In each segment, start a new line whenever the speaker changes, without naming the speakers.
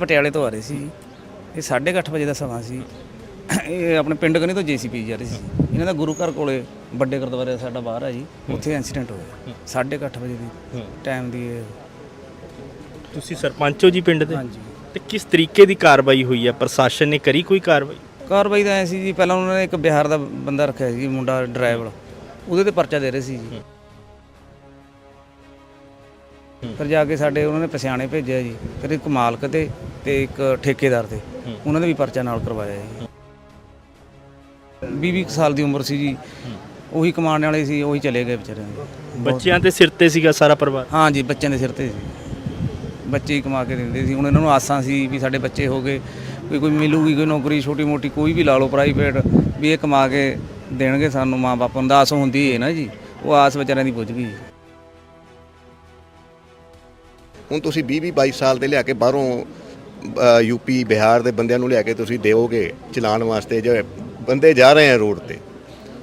ਪਟਿਆਲੇ ਤੋਂ ਆ ਰਹੇ ਸੀ ਇਹ 8:30 ਵਜੇ ਦਾ ਸਮਾਂ ਸੀ। ਇਹ ਆਪਣੇ ਪਿੰਡ ਕਨੀ ਤੋਂ ਜੀਸੀਪੀ ਜਾ ਰਹੇ ਸੀ ਇਹਨਾਂ ਦਾ ਗੁਰੂ ਘਰ ਕੋਲੇ ਵੱਡੇ ਗੁਰਦੁਆਰੇ ਸਾਡਾ ਬਾਹਰ ਆ ਜੀ। ਉੱਥੇ ਐਕਸੀਡੈਂਟ ਹੋਇਆ। 8:30 ਵਜੇ ਦੀ ਟਾਈਮ ਦੀ ਇਹ
ਤੁਸੀਂ ਸਰਪੰਚ ਹੋ ਜੀ ਪਿੰਡ ਦੇ?
ਹਾਂਜੀ।
ਤੇ ਕਿਸ ਤਰੀਕੇ ਦੀ ਕਾਰਵਾਈ ਹੋਈ ਹੈ ਪ੍ਰਸ਼ਾਸਨ ਨੇ ਕਰੀ ਕੋਈ ਕਾਰਵਾਈ?
ਕਾਰਵਾਈ ਤਾਂ ਐ ਸੀ ਜੀ ਪਹਿਲਾਂ ਉਹਨਾਂ ਨੇ ਇੱਕ ਬਿਹਾਰ ਦਾ ਬੰਦਾ ਰੱਖਿਆ ਸੀ ਮੁੰਡਾ ਡਰਾਈਵਰ। ਉਹਦੇ ਤੇ ਪਰਚਾ ਦੇ ਰਹੇ ਸੀ ਜੀ। ਫਿਰ ਜਾ ਕੇ ਸਾਡੇ ਉਹਨਾਂ ਨੇ ਪਛਾਣੇ ਭੇਜਿਆ ਜੀ ਫਿਰ ਇੱਕ ਮਾਲਕ ਤੇ ਤੇ ਇੱਕ ਠੇਕੇਦਾਰ ਤੇ। ਉਹਨਾਂ ਨੇ ਵੀ ਪਰਚਾ ਨਾਲ ਕਰਵਾਇਆ ਜੀ। 20 ਸਾਲ ਦੀ ਉਮਰ ਸੀ ਜੀ। ਉਹੀ ਕਮਾਉਣ ਵਾਲੇ ਸੀ ਉਹੀ ਚਲੇ ਗਏ ਵਿਚਾਰੇ
ਬੱਚਿਆਂ ਤੇ ਸਿਰ ਤੇ ਸੀਗਾ ਸਾਰਾ ਪਰਿਵਾਰ?
ਹਾਂ ਜੀ ਬੱਚਿਆਂ ਦੇ ਸਿਰ ਤੇ ਸੀ। ਬੱਚੇ ਹੀ ਕਮਾ ਕੇ ਦਿੰਦੇ ਸੀ। ਹੁਣ ਇਹਨਾਂ ਨੂੰ ਆਸਾਂ ਸੀ ਵੀ ਸਾਡੇ ਬੱਚੇ ਹੋ ਗਏ। ਵੀ ਕੋਈ ਮਿਲੂਗੀ ਕੋਈ ਨੌਕਰੀ ਛੋਟੀ ਮੋਟੀ ਕੋਈ ਵੀ ਲਾ ਲਓ ਪ੍ਰਾਈਵੇਟ ਵੀ ਇਹ ਕਮਾ ਕੇ ਦੇਣਗੇ ਸਾਨੂੰ ਮਾਂ ਬਾਪ ਨੂੰ। ਆਸ ਹੁੰਦੀ ਹੈ ਨਾ ਜੀ। ਉਹ ਆਸ ਵਿਚਾਰਿਆਂ ਦੀ ਪੁੱਜ ਗਈ।
ਹੁਣ ਤੁਸੀਂ 20 20 22 ਸਾਲ ਦੇ ਲਿਆ ਕੇ ਬਾਹਰੋਂ ਯੂਪੀ ਬਿਹਾਰ ਦੇ ਬੰਦਿਆਂ ਨੂੰ ਲਿਆ ਕੇ ਤੁਸੀਂ ਦਿਓਗੇ ਚਲਾਉਣ ਵਾਸਤੇ ਜੋ ਬੰਦੇ ਜਾ ਰਹੇ ਆ ਰੋਡ ਤੇ।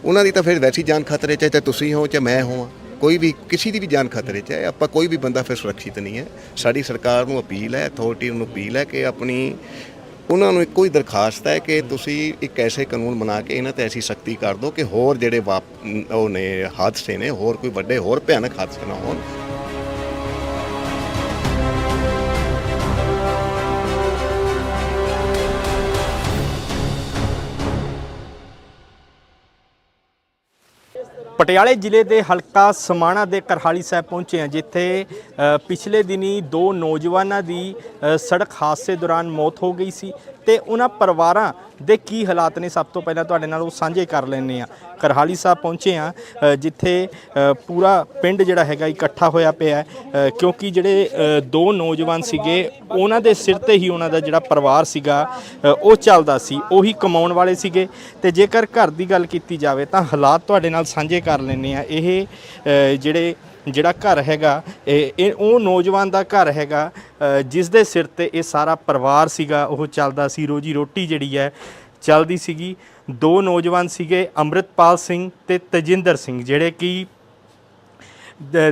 ਉਹਨਾਂ ਦੀ ਤਾਂ ਫਿਰ ਵੈਸੀ ਜਾਨ ਖਤਰੇ 'ਚ ਹੈ, ਚਾਹੇ ਤੁਸੀਂ ਹੋ ਚਾਹੇ ਮੈਂ ਹੋਵਾਂ। ਕੋਈ ਵੀ, ਕਿਸੇ ਦੀ ਵੀ ਜਾਨ ਖਤਰੇ 'ਚ ਹੈ, ਆਪਾਂ ਕੋਈ ਵੀ ਬੰਦਾ ਫਿਰ ਸੁਰੱਖਿਅਤ ਨਹੀਂ ਹੈ। ਸਾਡੀ ਸਰਕਾਰ ਨੂੰ ਅਪੀਲ ਹੈ ਅਥਾਰਟੀ ਨੂੰ ਅਪੀਲ ਹੈ ਕਿ ਆਪਣੀ, ਉਹਨਾਂ ਨੂੰ ਇੱਕੋ ਹੀ ਦਰਖਾਸਤ ਹੈ ਕਿ ਤੁਸੀਂ ਇੱਕ ਐਸੇ ਕਾਨੂੰਨ ਬਣਾ ਕੇ ਇਹਨਾਂ ਤੇ ਐਸੀ ਸਖਤੀ ਕਰ ਦਿਓ ਕਿ ਹੋਰ ਜਿਹੜੇ ਵਾਪ- ਉਹ ਨੇ, ਹਾਦਸੇ ਨੇ, ਹੋਰ ਕੋਈ ਵੱਡੇ, ਹੋਰ ਭਿਆਨਕ ਹਾਦਸੇ ਨਾ ਹੋਣ।
ਪਟਿਆਲੇ ਜ਼ਿਲ੍ਹੇ ਦੇ ਹਲਕਾ ਸਮਾਣਾ ਦੇ ਕਰਹਾਲੀ ਸਾਹਿਬ ਪਹੁੰਚੇ ਹਾਂ, ਜਿੱਥੇ ਪਿਛਲੇ ਦਿਨੀ ਦੋ ਨੌਜਵਾਨਾਂ ਦੀ ਸੜਕ ਹਾਦਸੇ ਦੌਰਾਨ ਮੌਤ ਹੋ ਗਈ ਸੀ ਤੇ ਉਹਨਾਂ ਪਰਿਵਾਰਾਂ ਦੇ ਕੀ ਹਾਲਾਤ ਨੇ? ਸਭ ਤੋਂ ਪਹਿਲਾਂ ਤੁਹਾਡੇ ਨਾਲ ਉਹ ਸਾਂਝੇ ਕਰ ਲੈਣੇ ਆ ਕਰਹਾਲੀ ਸਾਹਿਬ ਪਹੁੰਚੇ ਆ ਜਿੱਥੇ ਪੂਰਾ ਪਿੰਡ ਜਿਹੜਾ ਹੈਗਾ ਇਕੱਠਾ ਹੋਇਆ ਪਿਆ ਕਿਉਂਕਿ ਜਿਹੜੇ ਦੋ ਨੌਜਵਾਨ ਸੀਗੇ, ਉਹਨਾਂ ਦੇ ਸਿਰ ਤੇ ਹੀ ਉਹਨਾਂ ਦਾ ਜਿਹੜਾ ਪਰਿਵਾਰ ਸੀਗਾ ਉਹ ਚੱਲਦਾ ਸੀ, ਉਹੀ ਕਮਾਉਣ ਵਾਲੇ ਸੀਗੇ। ਤੇ ਜੇਕਰ ਘਰ ਦੀ ਗੱਲ ਕੀਤੀ ਜਾਵੇ ਤਾਂ ਹਾਲਾਤ ਤੁਹਾਡੇ ਨਾਲ ਸਾਂਝੇ ਕਰ ਲੈਣੇ ਆ ਇਹ ਜਿਹੜੇ ਜਿਹੜਾ ਘਰ ਹੈਗਾ ਇਹ ਉਹ ਨੌਜਵਾਨ ਦਾ ਘਰ ਹੈਗਾ ਅ, ਜਿਸ ਦੇ ਸਿਰ ਤੇ ਇਹ ਸਾਰਾ ਪਰਿਵਾਰ ਸੀਗਾ ਉਹ ਚੱਲਦਾ ਸੀ। ਰੋਜੀ ਰੋਟੀ ਜਿਹੜੀ ਹੈ ਚੱਲਦੀ ਸੀਗੀ। ਦੋ ਨੌਜਵਾਨ ਸੀਗੇ ਅੰਮ੍ਰਿਤਪਾਲ ਸਿੰਘ ਤੇ ਤਜਿੰਦਰ ਸਿੰਘ ਜਿਹੜੇ ਕਿ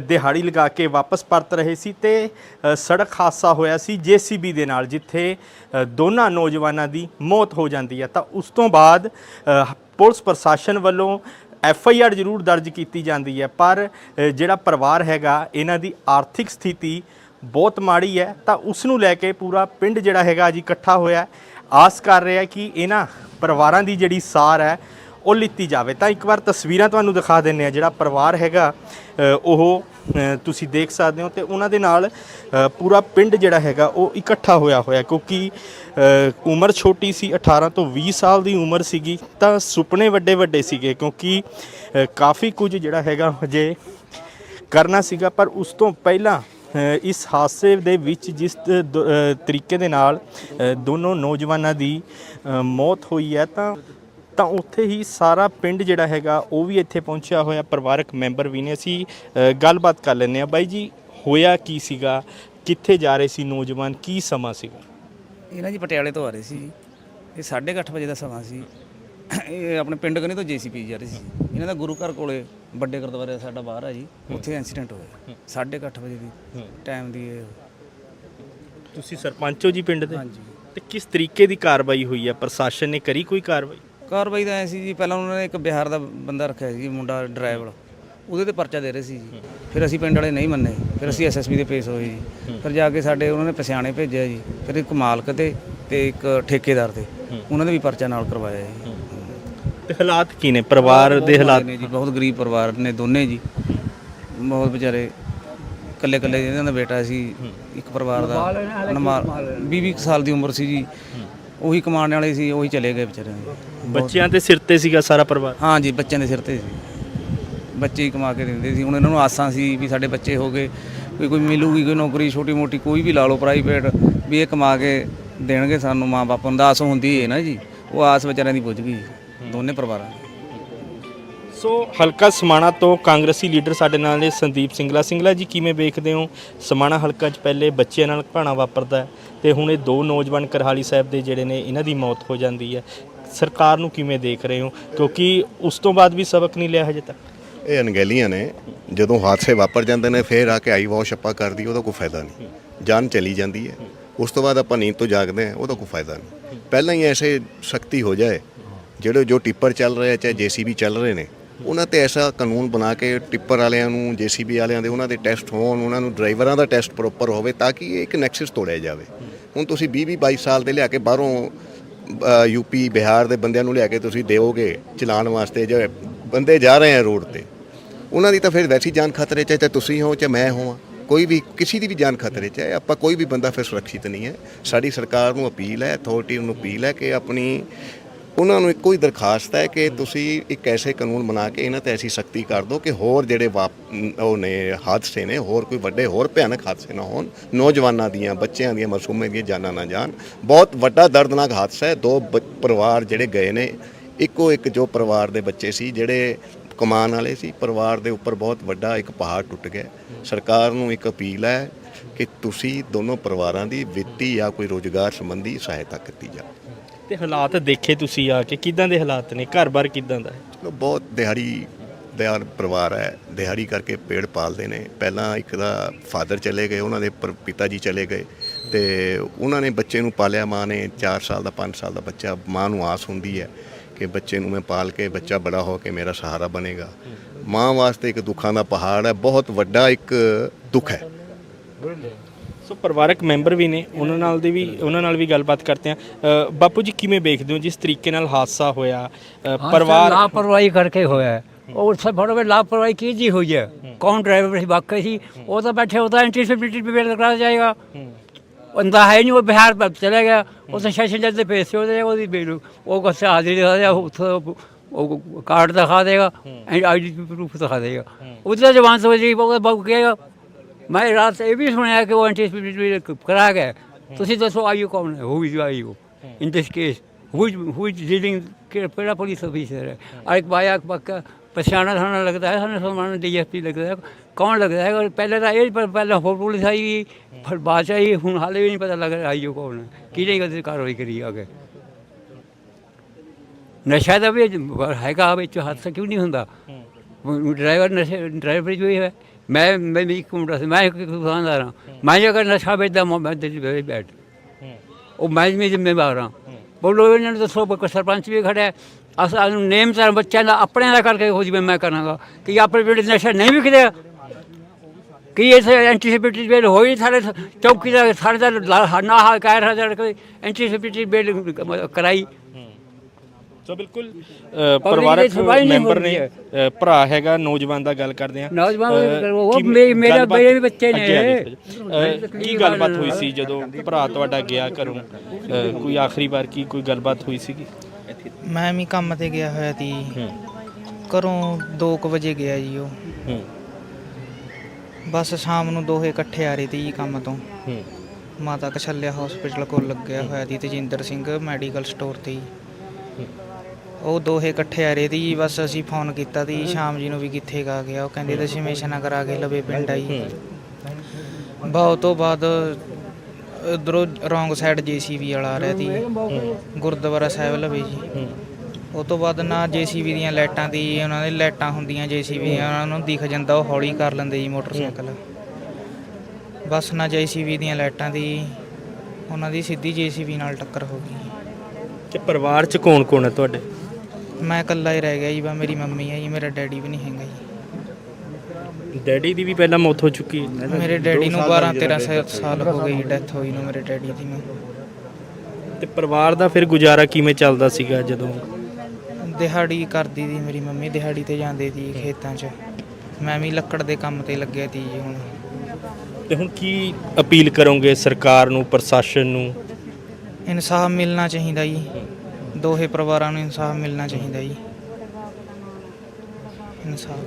ਦਿਹਾੜੀ ਲਗਾ ਕੇ ਵਾਪਸ ਪਰਤ ਰਹੇ ਸੀ ਤੇ ਸੜਕ ਹਾਦਸਾ ਹੋਇਆ ਸੀ ਜੀਸੀਬੀ ਦੇ ਨਾਲ ਜਿੱਥੇ ਦੋਨਾਂ ਨੌਜਵਾਨਾਂ ਦੀ ਮੌਤ ਹੋ ਜਾਂਦੀ ਹੈ। ਤਾਂ ਉਸ ਤੋਂ ਬਾਅਦ ਪੁਲਿਸ ਪ੍ਰਸ਼ਾਸਨ ਵੱਲੋਂ ਐਫ ਆਈ ਆਰ ਜ਼ਰੂਰ ਦਰਜ ਕੀਤੀ ਜਾਂਦੀ ਹੈ, ਪਰ ਜਿਹੜਾ ਪਰਿਵਾਰ ਹੈਗਾ, ਇਹਨਾਂ ਦੀ ਆਰਥਿਕ ਸਥਿਤੀ ਬਹੁਤ ਮਾੜੀ ਹੈ, ਤਾਂ ਉਸ ਨੂੰ ਲੈ ਕੇ ਪੂਰਾ ਪਿੰਡ ਜਿਹੜਾ ਹੈਗਾ ਅੱਜ ਇਕੱਠਾ ਹੋਇਆ ਆਸ ਕਰ ਰਿਹਾ ਕਿ ਇਹਨਾਂ ਪਰਿਵਾਰਾਂ ਦੀ ਜਿਹੜੀ ਸਾਰ ਹੈ ਉਹ ਲਿੱਤੀ ਜਾਵੇ। ਤਾਂ ਇੱਕ ਵਾਰ ਤਸਵੀਰਾਂ ਤੁਹਾਨੂੰ ਦਿਖਾ ਦਿੰਨੇ ਆ ਜਿਹੜਾ ਪਰਿਵਾਰ ਹੈਗਾ ਉਹ ਤੁਸੀਂ ਦੇਖ ਸਕਦੇ ਹੋ ਤੇ ਉਹਨਾਂ ਦੇ ਨਾਲ ਪੂਰਾ ਪਿੰਡ ਜਿਹੜਾ ਹੈਗਾ ਉਹ ਇਕੱਠਾ ਹੋਇਆ ਹੋਇਆ ਕਿਉਂਕਿ ਉਮਰ ਛੋਟੀ ਸੀ 18 ਤੋਂ 20 ਸਾਲ ਦੀ ਉਮਰ ਸੀਗੀ, ਤਾਂ ਸੁਪਨੇ ਵੱਡੇ ਵੱਡੇ ਸੀਗੇ ਕਿਉਂਕਿ ਕਾਫੀ ਕੁਝ ਜਿਹੜਾ ਹੈਗਾ ਹਜੇ ਕਰਨਾ ਸੀਗਾ, ਪਰ ਉਸ ਤੋਂ ਪਹਿਲਾਂ ਇਸ ਹਾਦਸੇ ਦੇ ਵਿੱਚ ਜਿਸ ਤ- ਤਰੀਕੇ ਦੇ ਨਾਲ ਦੋਨੋਂ ਨੌਜਵਾਨਾਂ ਦੀ ਮੌਤ ਹੋਈ ਹੈ, ਤਾਂ ਤਾਂ ਉੱਥੇ ਹੀ ਸਾਰਾ ਪਿੰਡ ਜਿਹੜਾ ਹੈਗਾ ਉਹ ਵੀ ਇੱਥੇ ਪਹੁੰਚਿਆ ਹੋਇਆ ਪਰਿਵਾਰਕ ਮੈਂਬਰ ਵੀ ਨੇ। ਅਸੀਂ ਅ, ਗੱਲਬਾਤ ਕਰ ਲੈਂਦੇ ਆ ਬਾਈ ਜੀ ਹੋਇਆ ਕੀ ਸੀਗਾ? ਕਿੱਥੇ ਜਾ ਰਹੇ ਸੀ ਨੌਜਵਾਨ? ਕੀ ਸਮਾਂ ਸੀਗਾ?
ਇਹ ਨਾ ਜੀ ਪਟਿਆਲੇ ਤੋਂ ਆ ਰਹੇ ਸੀ ਇਹ 8:30 ਵਜੇ ਦਾ ਸਮਾਂ ਸੀ। ਇਹ ਆਪਣੇ ਪਿੰਡ ਕਨੀ ਤੋਂ ਜੀਸੀਪੀ ਜਾ ਰਹੇ ਸੀ। ਇਹਨਾਂ ਦਾ ਗੁਰੂ ਘਰ ਕੋਲੇ ਵੱਡੇ ਗੁਰਦੁਆਰੇ ਸਾਡਾ ਬਾਹਰ ਆ ਜੀ। ਉੱਥੇ ਐਕਸੀਡੈਂਟ ਹੋਇਆ। 8:30 ਵਜੇ ਦੀ ਟਾਈਮ ਦੀ ਇਹ।
ਤੁਸੀਂ ਸਰਪੰਚ ਹੋ ਜੀ ਪਿੰਡ ਦੇ?
ਹਾਂਜੀ।
ਤੇ ਕਿਸ ਤਰੀਕੇ ਦੀ ਕਾਰਵਾਈ ਹੋਈ ਹੈ ਪ੍ਰਸ਼ਾਸਨ ਨੇ ਕਰੀ ਕੋਈ ਕਾਰਵਾਈ?
ਕਾਰਵਾਈ ਤਾਂ ਐ ਸੀ ਜੀ ਪਹਿਲਾਂ ਉਹਨਾਂ ਨੇ ਇੱਕ ਬਿਹਾਰ ਦਾ ਬੰਦਾ ਰੱਖਿਆ ਸੀ ਮੁੰਡਾ ਡਰਾਈਵਰ। ਉਹਦੇ ਤੇ ਪਰਚਾ ਦੇ ਰਹੇ ਸੀ ਜੀ। ਫਿਰ ਅਸੀਂ ਪਿੰਡ ਵਾਲੇ ਨਹੀਂ ਮੰਨੇ। ਫਿਰ ਅਸੀਂ ਐਸਐਸਬੀ ਦੇ ਪੇਸ਼ ਹੋਏ ਜੀ। ਫਿਰ ਜਾ ਕੇ ਸਾਡੇ ਉਹਨਾਂ ਨੇ ਪਛਾਣੇ ਭੇਜਿਆ ਜੀ। ਫਿਰ ਇੱਕ ਮਾਲਕ ਤੇ ਤੇ ਇੱਕ ਠੇਕੇਦਾਰ ਤੇ ਉਹਨਾਂ ਨੇ ਵੀ ਪਰਚਾ ਨਾਲ ਕਰਵਾਇਆ ਜੀ।
ਤੇ ਹਾਲਾਤ ਕੀ ਨੇ? ਪਰਿਵਾਰ ਦੇ ਹਾਲਾਤ
ਨੇ ਜੀ ਬਹੁਤ ਗਰੀਬ ਪਰਿਵਾਰ ਨੇ ਦੋਨੇ ਜੀ। ਬਹੁਤ ਵਿਚਾਰੇ ਇਕੱਲੇ ਇਕੱਲੇ ਇਹਨਾਂ ਦਾ ਬੇਟਾ ਸੀ ਇੱਕ ਪਰਿਵਾਰ ਦਾ ਨਮਾਲ 20 ਸਾਲ ਦੀ ਉਮਰ ਸੀ ਜੀ। ਉਹੀ ਕਮਾਉਣ ਵਾਲੇ ਸੀ ਉਹੀ ਚਲੇ ਗਏ ਵਿਚਾਰੇ।
ਬੱਚਿਆਂ ਤੇ ਸਿਰ ਤੇ ਸੀਗਾ ਸਾਰਾ ਪਰਿਵਾਰ?
ਹਾਂ ਜੀ ਬੱਚਿਆਂ ਦੇ ਸਿਰ ਤੇ ਸੀ। ਬੱਚੇ ਹੀ ਕਮਾ ਕੇ ਦਿੰਦੇ ਸੀ। ਹੁਣ ਇਹਨਾਂ ਨੂੰ ਆਸਾਂ ਸੀ ਵੀ ਸਾਡੇ ਬੱਚੇ ਹੋ ਗਏ ਕੋਈ ਕੋਈ ਮਿਲੂਗੀ ਕੋਈ ਨੌਕਰੀ ਛੋਟੀ ਮੋਟੀ ਕੋਈ ਵੀ ਲਾ ਲਓ ਪ੍ਰਾਈਵੇਟ ਵੀ ਇਹ ਕਮਾ ਕੇ ਦੇਣਗੇ ਸਾਨੂੰ ਮਾਂ ਬਾਪ ਨੂੰ। ਆਸ ਹੁੰਦੀ ਹੈ ਨਾ ਜੀ ਉਹ ਆਸ ਵਿਚਾਰਿਆਂ ਦੀ ਪੁੱਜ ਗਈ। ਦੋਨੇ ਪਰਿਵਾਰਾਂ ਦੀ।
ਸੋ ਹਲਕਾ ਸਮਾਣਾ ਤੋਂ ਕਾਂਗਰਸੀ ਲੀਡਰ ਸਾਡੇ ਨਾਲ ਨੇ ਸੰਦੀਪ ਸਿੰਗਲਾ। ਸਿੰਗਲਾ ਜੀ, ਕਿਵੇਂ ਵੇਖਦੇ ਹੋ? ਸਮਾਣਾ ਹਲਕਾ 'ਚ ਪਹਿਲੇ ਬੱਚਿਆਂ ਨਾਲ ਭਾਣਾ ਵਾਪਰਦਾ ਹੈ ਤੇ ਹੁਣ ਇਹ ਦੋ ਨੌਜਵਾਨ ਕਰਹਾਲੀ ਸਾਹਿਬ ਦੇ ਜਿਹੜੇ ਨੇ, ਇਹਨਾਂ ਦੀ ਮੌਤ ਹੋ ਜਾਂਦੀ ਹੈ। ਸਰਕਾਰ ਨੂੰ ਕਿਵੇਂ ਦੇਖ ਰਹੇ ਹੋ? ਕਿਉਂਕਿ ਉਸ ਤੋਂ ਬਾਅਦ ਵੀ ਸਬਕ ਨਹੀਂ ਲਿਆ ਹਜੇ ਤੱਕ।
ਇਹ ਅਣਗਹਿਲੀਆਂ ਨੇ। ਜਦੋਂ ਹਾਦਸੇ ਵਾਪਰ ਜਾਂਦੇ ਨੇ, ਫੇਰ ਆ ਕੇ ਆਈ ਵਾਸ਼ ਆਪਾਂ ਕਰਦੀ, ਉਹਦਾ ਕੋਈ ਫਾਇਦਾ ਨਹੀਂ। ਜਾਨ ਚਲੀ ਜਾਂਦੀ ਹੈ। ਉਸ ਤੋਂ ਬਾਅਦ ਆਪਾਂ ਨੀਂਦ ਤੋਂ ਜਾਗਦੇ ਹਾਂ, ਉਹਦਾ ਕੋਈ ਫਾਇਦਾ ਨਹੀਂ। ਪਹਿਲਾਂ ਹੀ ਐਸੇ ਸ਼ਕਤੀ ਹੋ ਜਾਏ, ਜਿਹੜੇ ਜੋ ਟਿੱਪਰ ਚੱਲ ਰਹੇ ਆ, ਚਾਹੇ ਜੀਸੀਬੀ ਚੱਲ ਰਹੇ ਨੇ ਉਹਨਾਂ ਤੇ ਐਸਾ ਕਾਨੂੰਨ ਬਣਾ ਕੇ ਟਿੱਪਰ ਵਾਲਿਆਂ ਨੂੰ ਜੀਸੀਬੀ ਵਾਲਿਆਂ ਦੇ ਉਹਨਾਂ ਦੇ ਟੈਸਟ ਹੋਣ, ਉਹਨਾਂ ਨੂੰ ਡਰਾਈਵਰਾਂ ਦਾ ਟੈਸਟ ਪ੍ਰੋਪਰ ਹੋਵੇ ਤਾਂ ਕਿ ਇਹ ਇੱਕ ਨੈਕਸਸ ਤੋੜਿਆ ਜਾਵੇ। ਹੁਣ ਤੁਸੀਂ 20 20 22 ਸਾਲ ਦੇ ਲਿਆ ਕੇ ਬਾਹਰੋਂ ਯੂਪੀ ਬਿਹਾਰ ਦੇ ਬੰਦਿਆਂ ਨੂੰ ਲਿਆ ਕੇ ਤੁਸੀਂ ਦਿਓਗੇ ਚਲਾਉਣ ਵਾਸਤੇ, ਜੋ ਬੰਦੇ ਜਾ ਰਹੇ ਆ ਰੋਡ ਤੇ। ਉਹਨਾਂ ਦੀ ਤਾਂ ਫਿਰ ਵੈਸੀ ਜਾਨ ਖਤਰੇ 'ਚ ਹੈ ਚਾਹੇ ਤੁਸੀਂ ਹੋ ਚਾਹੇ ਮੈਂ ਹੋਵਾਂ। ਕੋਈ ਵੀ, ਕਿਸੇ ਦੀ ਵੀ ਜਾਨ ਖਤਰੇ 'ਚ ਹੈ ਆਪਾਂ ਕੋਈ ਵੀ ਬੰਦਾ ਫਿਰ ਸੁਰੱਖਿਅਤ ਨਹੀਂ ਹੈ। ਸਾਡੀ ਸਰਕਾਰ ਨੂੰ ਅਪੀਲ ਹੈ ਅਥਾਰਟੀ ਨੂੰ ਅਪੀਲ ਹੈ ਕਿ ਆਪਣੀ ਉਹਨਾਂ ਨੂੰ ਇੱਕੋ ਹੀ ਦਰਖਾਸਤ ਹੈ ਕਿ ਤੁਸੀਂ ਇੱਕ ਐਸੇ ਕਾਨੂੰਨ ਬਣਾ ਕੇ ਇਹਨਾਂ ਤੇ ਐਸੀ ਸਖਤੀ ਕਰ ਦਿਓ ਕਿ ਹੋਰ ਜਿਹੜੇ ਵਾਪ- ਉਹ ਨੇ ਹਾਦਸੇ ਨੇ, ਹੋਰ ਕੋਈ ਵੱਡੇ, ਹੋਰ ਭਿਆਨਕ ਹਾਦਸੇ ਨਾ ਹੋਣ। ਨੌਜਵਾਨਾਂ ਦੀਆਂ, ਬੱਚਿਆਂ ਦੀਆਂ ਮਾਸੂਮਾਂ ਦੀਆਂ ਜਾਨਾਂ ਨਾ ਜਾਣ। ਬਹੁਤ ਵੱਡਾ ਦਰਦਨਾਕ ਹਾਦਸਾ ਹੈ। ਦੋ ਬ- ਪਰਿਵਾਰ ਜਿਹੜੇ ਗਏ ਨੇ, ਇੱਕੋ ਇੱਕ ਜੋ ਪਰਿਵਾਰ ਦੇ ਬੱਚੇ ਸੀ, ਜਿਹੜੇ ਕਮਾਨ ਵਾਲੇ ਸੀ, ਪਰਿਵਾਰ ਦੇ ਉੱਪਰ ਬਹੁਤ ਵੱਡਾ ਇੱਕ ਪਹਾੜ ਟੁੱਟ ਗਿਆ। ਸਰਕਾਰ ਨੂੰ ਇੱਕ ਅਪੀਲ ਹੈ ਕਿ ਤੁਸੀਂ ਦੋਨੋਂ ਪਰਿਵਾਰਾਂ ਦੀ ਵਿੱਤੀ ਜਾਂ ਕੋਈ ਰੋਜ਼ਗਾਰ ਸੰਬੰਧੀ ਸਹਾਇਤਾ ਕੀਤੀ ਜਾਵੇ।
ਤੇ ਹਾਲਾਤ ਦੇਖੇ ਤੁਸੀਂ ਆ ਕੇ? ਕਿਦਾਂ ਦੇ ਹਾਲਾਤ ਨੇ? ਘਰ-ਬਾਰ ਕਿਦਾਂ ਦਾ ਹੈ?
ਚਲੋ, ਬਹੁਤ ਦਿਹਾੜੀ ਦਿਹਾੜ ਪਰਿਵਾਰ ਹੈ। ਦਿਹਾੜੀ ਕਰਕੇ ਪੇੜ ਪਾਲਦੇ ਨੇ। ਪਹਿਲਾਂ ਇੱਕ ਦਾ ਫਾਦਰ ਚਲੇ ਗਏ, ਉਹਨਾਂ ਦੇ ਪਰ ਪਿਤਾ ਜੀ ਚਲੇ ਗਏ ਤੇ ਉਹਨਾਂ ਨੇ ਬੱਚੇ ਨੂੰ ਪਾਲਿਆ, ਮਾਂ ਨੇ 4 ਸਾਲ ਦਾ 5 ਸਾਲ ਦਾ ਬੱਚਾ, ਮਾਂ ਨੂੰ ਆਸ ਹੁੰਦੀ ਹੈ ਕਿ ਬੱਚੇ ਨੂੰ ਮੈਂ ਪਾਲ ਕੇ ਬੱਚਾ ਬੜਾ ਹੋ ਕੇ ਮੇਰਾ ਸਹਾਰਾ ਬਣੇਗਾ। ਮਾਂ ਵਾਸਤੇ ਇੱਕ ਦੁੱਖਾਂ ਦਾ ਪਹਾੜ ਹੈ, ਬਹੁਤ ਵੱਡਾ ਇੱਕ ਦੁੱਖ ਹੈ।
ਸੋ ਪਰਿਵਾਰਕ ਮੈਂਬਰ ਵੀ ਨੇ ਉਹਨਾਂ ਨਾਲ ਦੀ ਵੀ ਉਹਨਾਂ ਨਾਲ ਵੀ ਗੱਲਬਾਤ ਕਰਦੇ ਆ ਬਾਪੂ ਜੀ ਕਿਵੇਂ ਵੇਖਦੇ ਹੋ ਜਿਸ ਤਰੀਕੇ ਨਾਲ ਹਾਦਸਾ ਹੋਇਆ? ਪਰਿਵਾਰ
ਲਾਪਰਵਾਹੀ ਕਰਕੇ ਹੋਇਆ। ਉਹ ਬੜਾ ਬੜਾ ਲਾਪਰਵਾਹੀ ਕੀ ਜੀ ਹੋਈ ਹੈ? ਕੌਣ ਡਰਾਈਵਰ ਸੀ? ਵਾਕਈ ਸੀ। ਉਹ ਤਾਂ ਬੈਠੇ ਉਹਦਾ ਐਂਟੀਸਿਪੇਟਰੀ ਵੀ ਵੇਲ ਕਰਾ ਜਾਏਗਾ ਬੰਦਾ ਹੈ ਨਹੀਂ ਉਹ ਬਿਹਾਰ ਪ- ਚਲਾ ਗਿਆ। ਤਾਂ ਸੈਸ਼ਨ ਜੱਜ ਦੇ ਪੈਸੇ ਉਹਦੇ ਉਹਦੀ ਬੇਲੂ ਉਹ ਕਸੇ ਹਾਜ਼ਰੀ ਦਿਖਾ ਦੇਗਾ ਉੱਥੋਂ ਉਹ ਕਾਰਡ ਦਿਖਾ ਦੇਗਾ। ਆਈਡੀ ਪ੍ਰੂਫ ਦਿਖਾ ਦੇਗਾ। ਉਹਦਾ ਜਵਾਨ ਸਮਝ ਜੀ ਉਹ ਬਾਬੂ ਕਹੇਗਾ ਮੈਂ ਰਾਤ ਇਹ ਵੀ ਸੁਣਿਆ ਕਿ ਉਹ ਐਂਟੀਸਿਪੇਟਰੀ ਕਰਾ ਗਿਆ। ਤੁਸੀਂ ਦੱਸੋ ਆਈਓ ਕੌਣ ਹੈ? Who is IO in this case who who is dealing ਕਿਹੜਾ ਪੁਲਿਸ ਅਫੀਸਰ ਹੈ? ਆ ਇੱਕ ਬਾਇਆ ਪੱਕਾ ਪਛਾਣਾ ਸਾਨੂੰ ਲੱਗਦਾ ਹੈ ਸਾਨੂੰ ਸਮਾਨ ਡੀਐਸਪੀ ਲੱਗਦਾ ਹੈ। ਕੌਣ ਲੱਗਦਾ ਹੈ? ਪਹਿਲੇ ਤਾਂ ਇਹ ਪਰ ਪਹਿਲਾਂ ਹੋਰ ਪੁਲਿਸ ਆਈ ਫਿਰ ਬਾਅਦ ਆਈ ਹੁਣ ਹਾਲੇ ਵੀ ਨਹੀਂ ਪਤਾ ਲੱਗ ਰਿਹਾ ਆਈਓ ਕੌਣ ਹੈ। ਕਿਹਨੇ ਕਦੇ ਕਾਰਵਾਈ ਕਰੀ ਆ ਕੇ? ਨਸ਼ਾ ਦਾ ਵੀ ਹੈਗਾ ਵਿੱਚ ਹਾਦਸਾ ਕਿਉਂ ਨਹੀਂ ਹੁੰਦਾ? ਡਰਾਈਵਰ ਨਸ਼ੇ ਡਰਾਈਵਰ ਜੋ ਹੈ। ਮੈਂ ਮੈਂ ਵੀ ਇੱਕ ਮੁੰਡਾ ਸੀ ਮੈਂ ਇੱਕ ਦੁਕਾਨਦਾਰ ਹਾਂ। ਮੈਂ ਜੇ ਅਗਰ ਨਸ਼ਾ ਵੇਚਦਾ ਮੈਂ ਦਿੱਲੀ ਵੇ ਬੈਠ। ਉਹ ਮੈਂ ਵੀ ਜ਼ਿੰਮੇਵਾਰ ਹਾਂ। ਬੋਲੋ ਇਹਨਾਂ ਨੂੰ ਦੱਸੋ ਕੋਈ ਸਰਪੰਚ ਵੀ ਖੜਿਆ ਅਸਾਂ ਨੂੰ ਨੇਮ ਤਾਂ ਬੱਚਿਆਂ ਦਾ ਆਪਣੇ ਦਾ ਕਰਕੇ ਹੋ ਜਿਵੇਂ ਮੈਂ ਕਰਾਂਗਾ। ਕਿ ਆਪਣੇ ਪਿੰਡ 'ਚ ਨਸ਼ਾ ਨਹੀਂ ਵਿਕਦੇ ਕੀ ਇਸ ਐਂਟੀਸਿਪੇਟਰੀ ਬਿੱਲ ਹੋਈ ਸਾਡੇ ਚੌਕੀ ਦਾ ਸਾਡੇ ਦਾ ਨਾ ਹਾ ਕਹਿ ਰਿਹਾ ਜੜ ਕੋਈ ਐਂਟੀਸਿਪੇਟਰੀ ਬਿੱਲ ਕਰਾਈ।
ਸੋ ਬਿਲਕੁਲ ਪਰਿਵਾਰਕ ਮੈਂਬਰ ਨੇ ਭਰਾ ਹੈਗਾ ਨੌਜਵਾਨ ਦਾ ਗੱਲ ਕਰਦੇ ਆ
ਨੌਜਵਾਨ ਉਹ ਮੇ- ਮੇਰਾ ਮੇਰੇ ਵੀ ਬੱਚੇ ਨੇ।
ਕੀ ਗੱਲਬਾਤ ਹੋਈ ਸੀ ਜਦੋਂ ਭਰਾ ਤੁਹਾਡਾ ਗਿਆ ਘਰੋਂ? ਕੋਈ ਆਖਰੀ ਵਾਰ ਕੀ ਕੋਈ ਗੱਲਬਾਤ ਹੋਈ ਸੀਗੀ?
ਮੈਂ ਵੀ ਕੰਮ ਤੇ ਗਿਆ ਹੋਇਆ ਸੀ। ਘਰੋਂ 2:00 ਵਜੇ ਗਿਆ ਜੀ ਉਹ।
ਹੂੰ।
ਬਸ ਸ਼ਾਮ ਨੂੰ ਦੋਹੇ ਇਕੱਠੇ ਆ ਰਹੇ ਸੀ ਜੀ ਕੰਮ ਤੋਂ। ਮਾਤਾ ਕਸ਼ਲਿਆ ਹਸਪੀਟਲ ਕੋਲ ਲੱਗਿਆ ਹੋਇਆ ਸੀ ਤੇਜਿੰਦਰ ਸਿੰਘ ਮੈਡੀਕਲ ਸਟੋਰ ਤੇ ਜੀ। ਉਹ ਦੋਹੇ ਇਕੱਠੇ ਆ ਰਹੇ ਸੀ ਜੀ ਬਸ ਅਸੀਂ ਫੋਨ ਕੀਤਾ ਸੀ ਸ਼ਾਮ ਜੀ ਨੂੰ ਵੀ ਕਿੱਥੇ ਗਾ ਗਿਆ ਉਹ ਕਹਿੰਦੇ ਦਸ਼ਮੇਸ਼ ਨਗਰ ਆ ਕੇ ਲਵੇ ਪਿੰਡ ਆਈ। ਬਹੁਤ ਤੋਂ ਬਾਅਦ ਉਧਰੋਂ ਰੋਂਗ ਸਾਈਡ ਜੀਸੀਬੀ ਵਾਲਾ ਆ ਰਿਹਾ ਸੀ ਗੁਰਦੁਆਰਾ ਸਾਹਿਬ ਲਵੇ ਜੀ। ਉਹ ਤੋਂ ਬਾਅਦ ਨਾ ਜੀਸੀਬੀ ਦੀਆਂ ਲਾਈਟਾਂ ਦੀ ਉਹਨਾਂ ਦੇ ਲਾਈਟਾਂ ਹੁੰਦੀਆਂ ਜੀਸੀਬੀ ਉਹਨਾਂ ਨੂੰ ਦਿਖ ਜਾਂਦਾ ਉਹ ਹੌਲੀ ਕਰ ਲੈਂਦੇ ਜੀ ਮੋਟਰਸਾਈਕਲ। ਬਸ ਨਾ ਜੀਸੀਬੀ ਦੀਆਂ ਲਾਈਟਾਂ ਦੀ ਉਹਨਾਂ ਦੀ ਸਿੱਧੀ ਜੀਸੀਬੀ ਨਾਲ ਟੱਕਰ ਹੋ ਗਈ।
ਤੇ ਪਰਿਵਾਰ ਚ ਕੌਣ ਕੌਣ ਹੈ ਤੁਹਾਡੇ?
ਮੈਂ ਇਕੱਲਾ ਹੀ ਰਹਿ ਗਿਆ ਜੀ ਬਾ ਮੇਰੀ ਮੰਮੀ ਹੈ ਜੀ ਮੇਰਾ ਡੈਡੀ ਵੀ ਨਹੀਂ ਹੈਗਾ ਜੀ।
ਡੈਡੀ ਦੀ ਵੀ ਪਹਿਲਾਂ ਮੌਤ ਹੋ ਚੁੱਕੀ ਹੈ।
ਮੇਰੇ ਡੈਡੀ ਨੂੰ 12 13 ਸਾਲ ਹੋ ਗਈ ਡੈਥ ਹੋਈ ਨੂੰ ਮੇਰੇ ਡੈਡੀ ਦੀ ਨੂੰ।
ਤੇ ਪਰਿਵਾਰ ਦਾ ਫਿਰ ਗੁਜ਼ਾਰਾ ਕਿਵੇਂ ਚੱਲਦਾ ਸੀਗਾ ਜਦੋਂ?
ਦਿਹਾੜੀ ਕਰਦੀ ਸੀ ਮੇਰੀ ਮੰਮੀ ਦਿਹਾੜੀ ਤੇ ਜਾਂਦੇ ਸੀ ਖੇਤਾਂ 'ਚ। ਮੈਂ ਵੀ ਲੱਕੜ ਦੇ ਕੰਮ ਤੇ ਲੱਗਿਆ ਸੀ ਜੀ ਹੁਣ।
ਤੇ ਹੁਣ ਕੀ ਅਪੀਲ ਕਰੋਗੇ ਸਰਕਾਰ ਨੂੰ ਪ੍ਰਸ਼ਾਸਨ ਨੂੰ?
ਇਨਸਾਫ ਮਿਲਣਾ ਚਾਹੀਦਾ ਜੀ। ਦੋਹੇ ਪਰਿਵਾਰਾਂ ਨੂੰ ਇਨਸਾਫ ਮਿਲਣਾ ਚਾਹੀਦਾ ਜੀ ਇਨਸਾਫ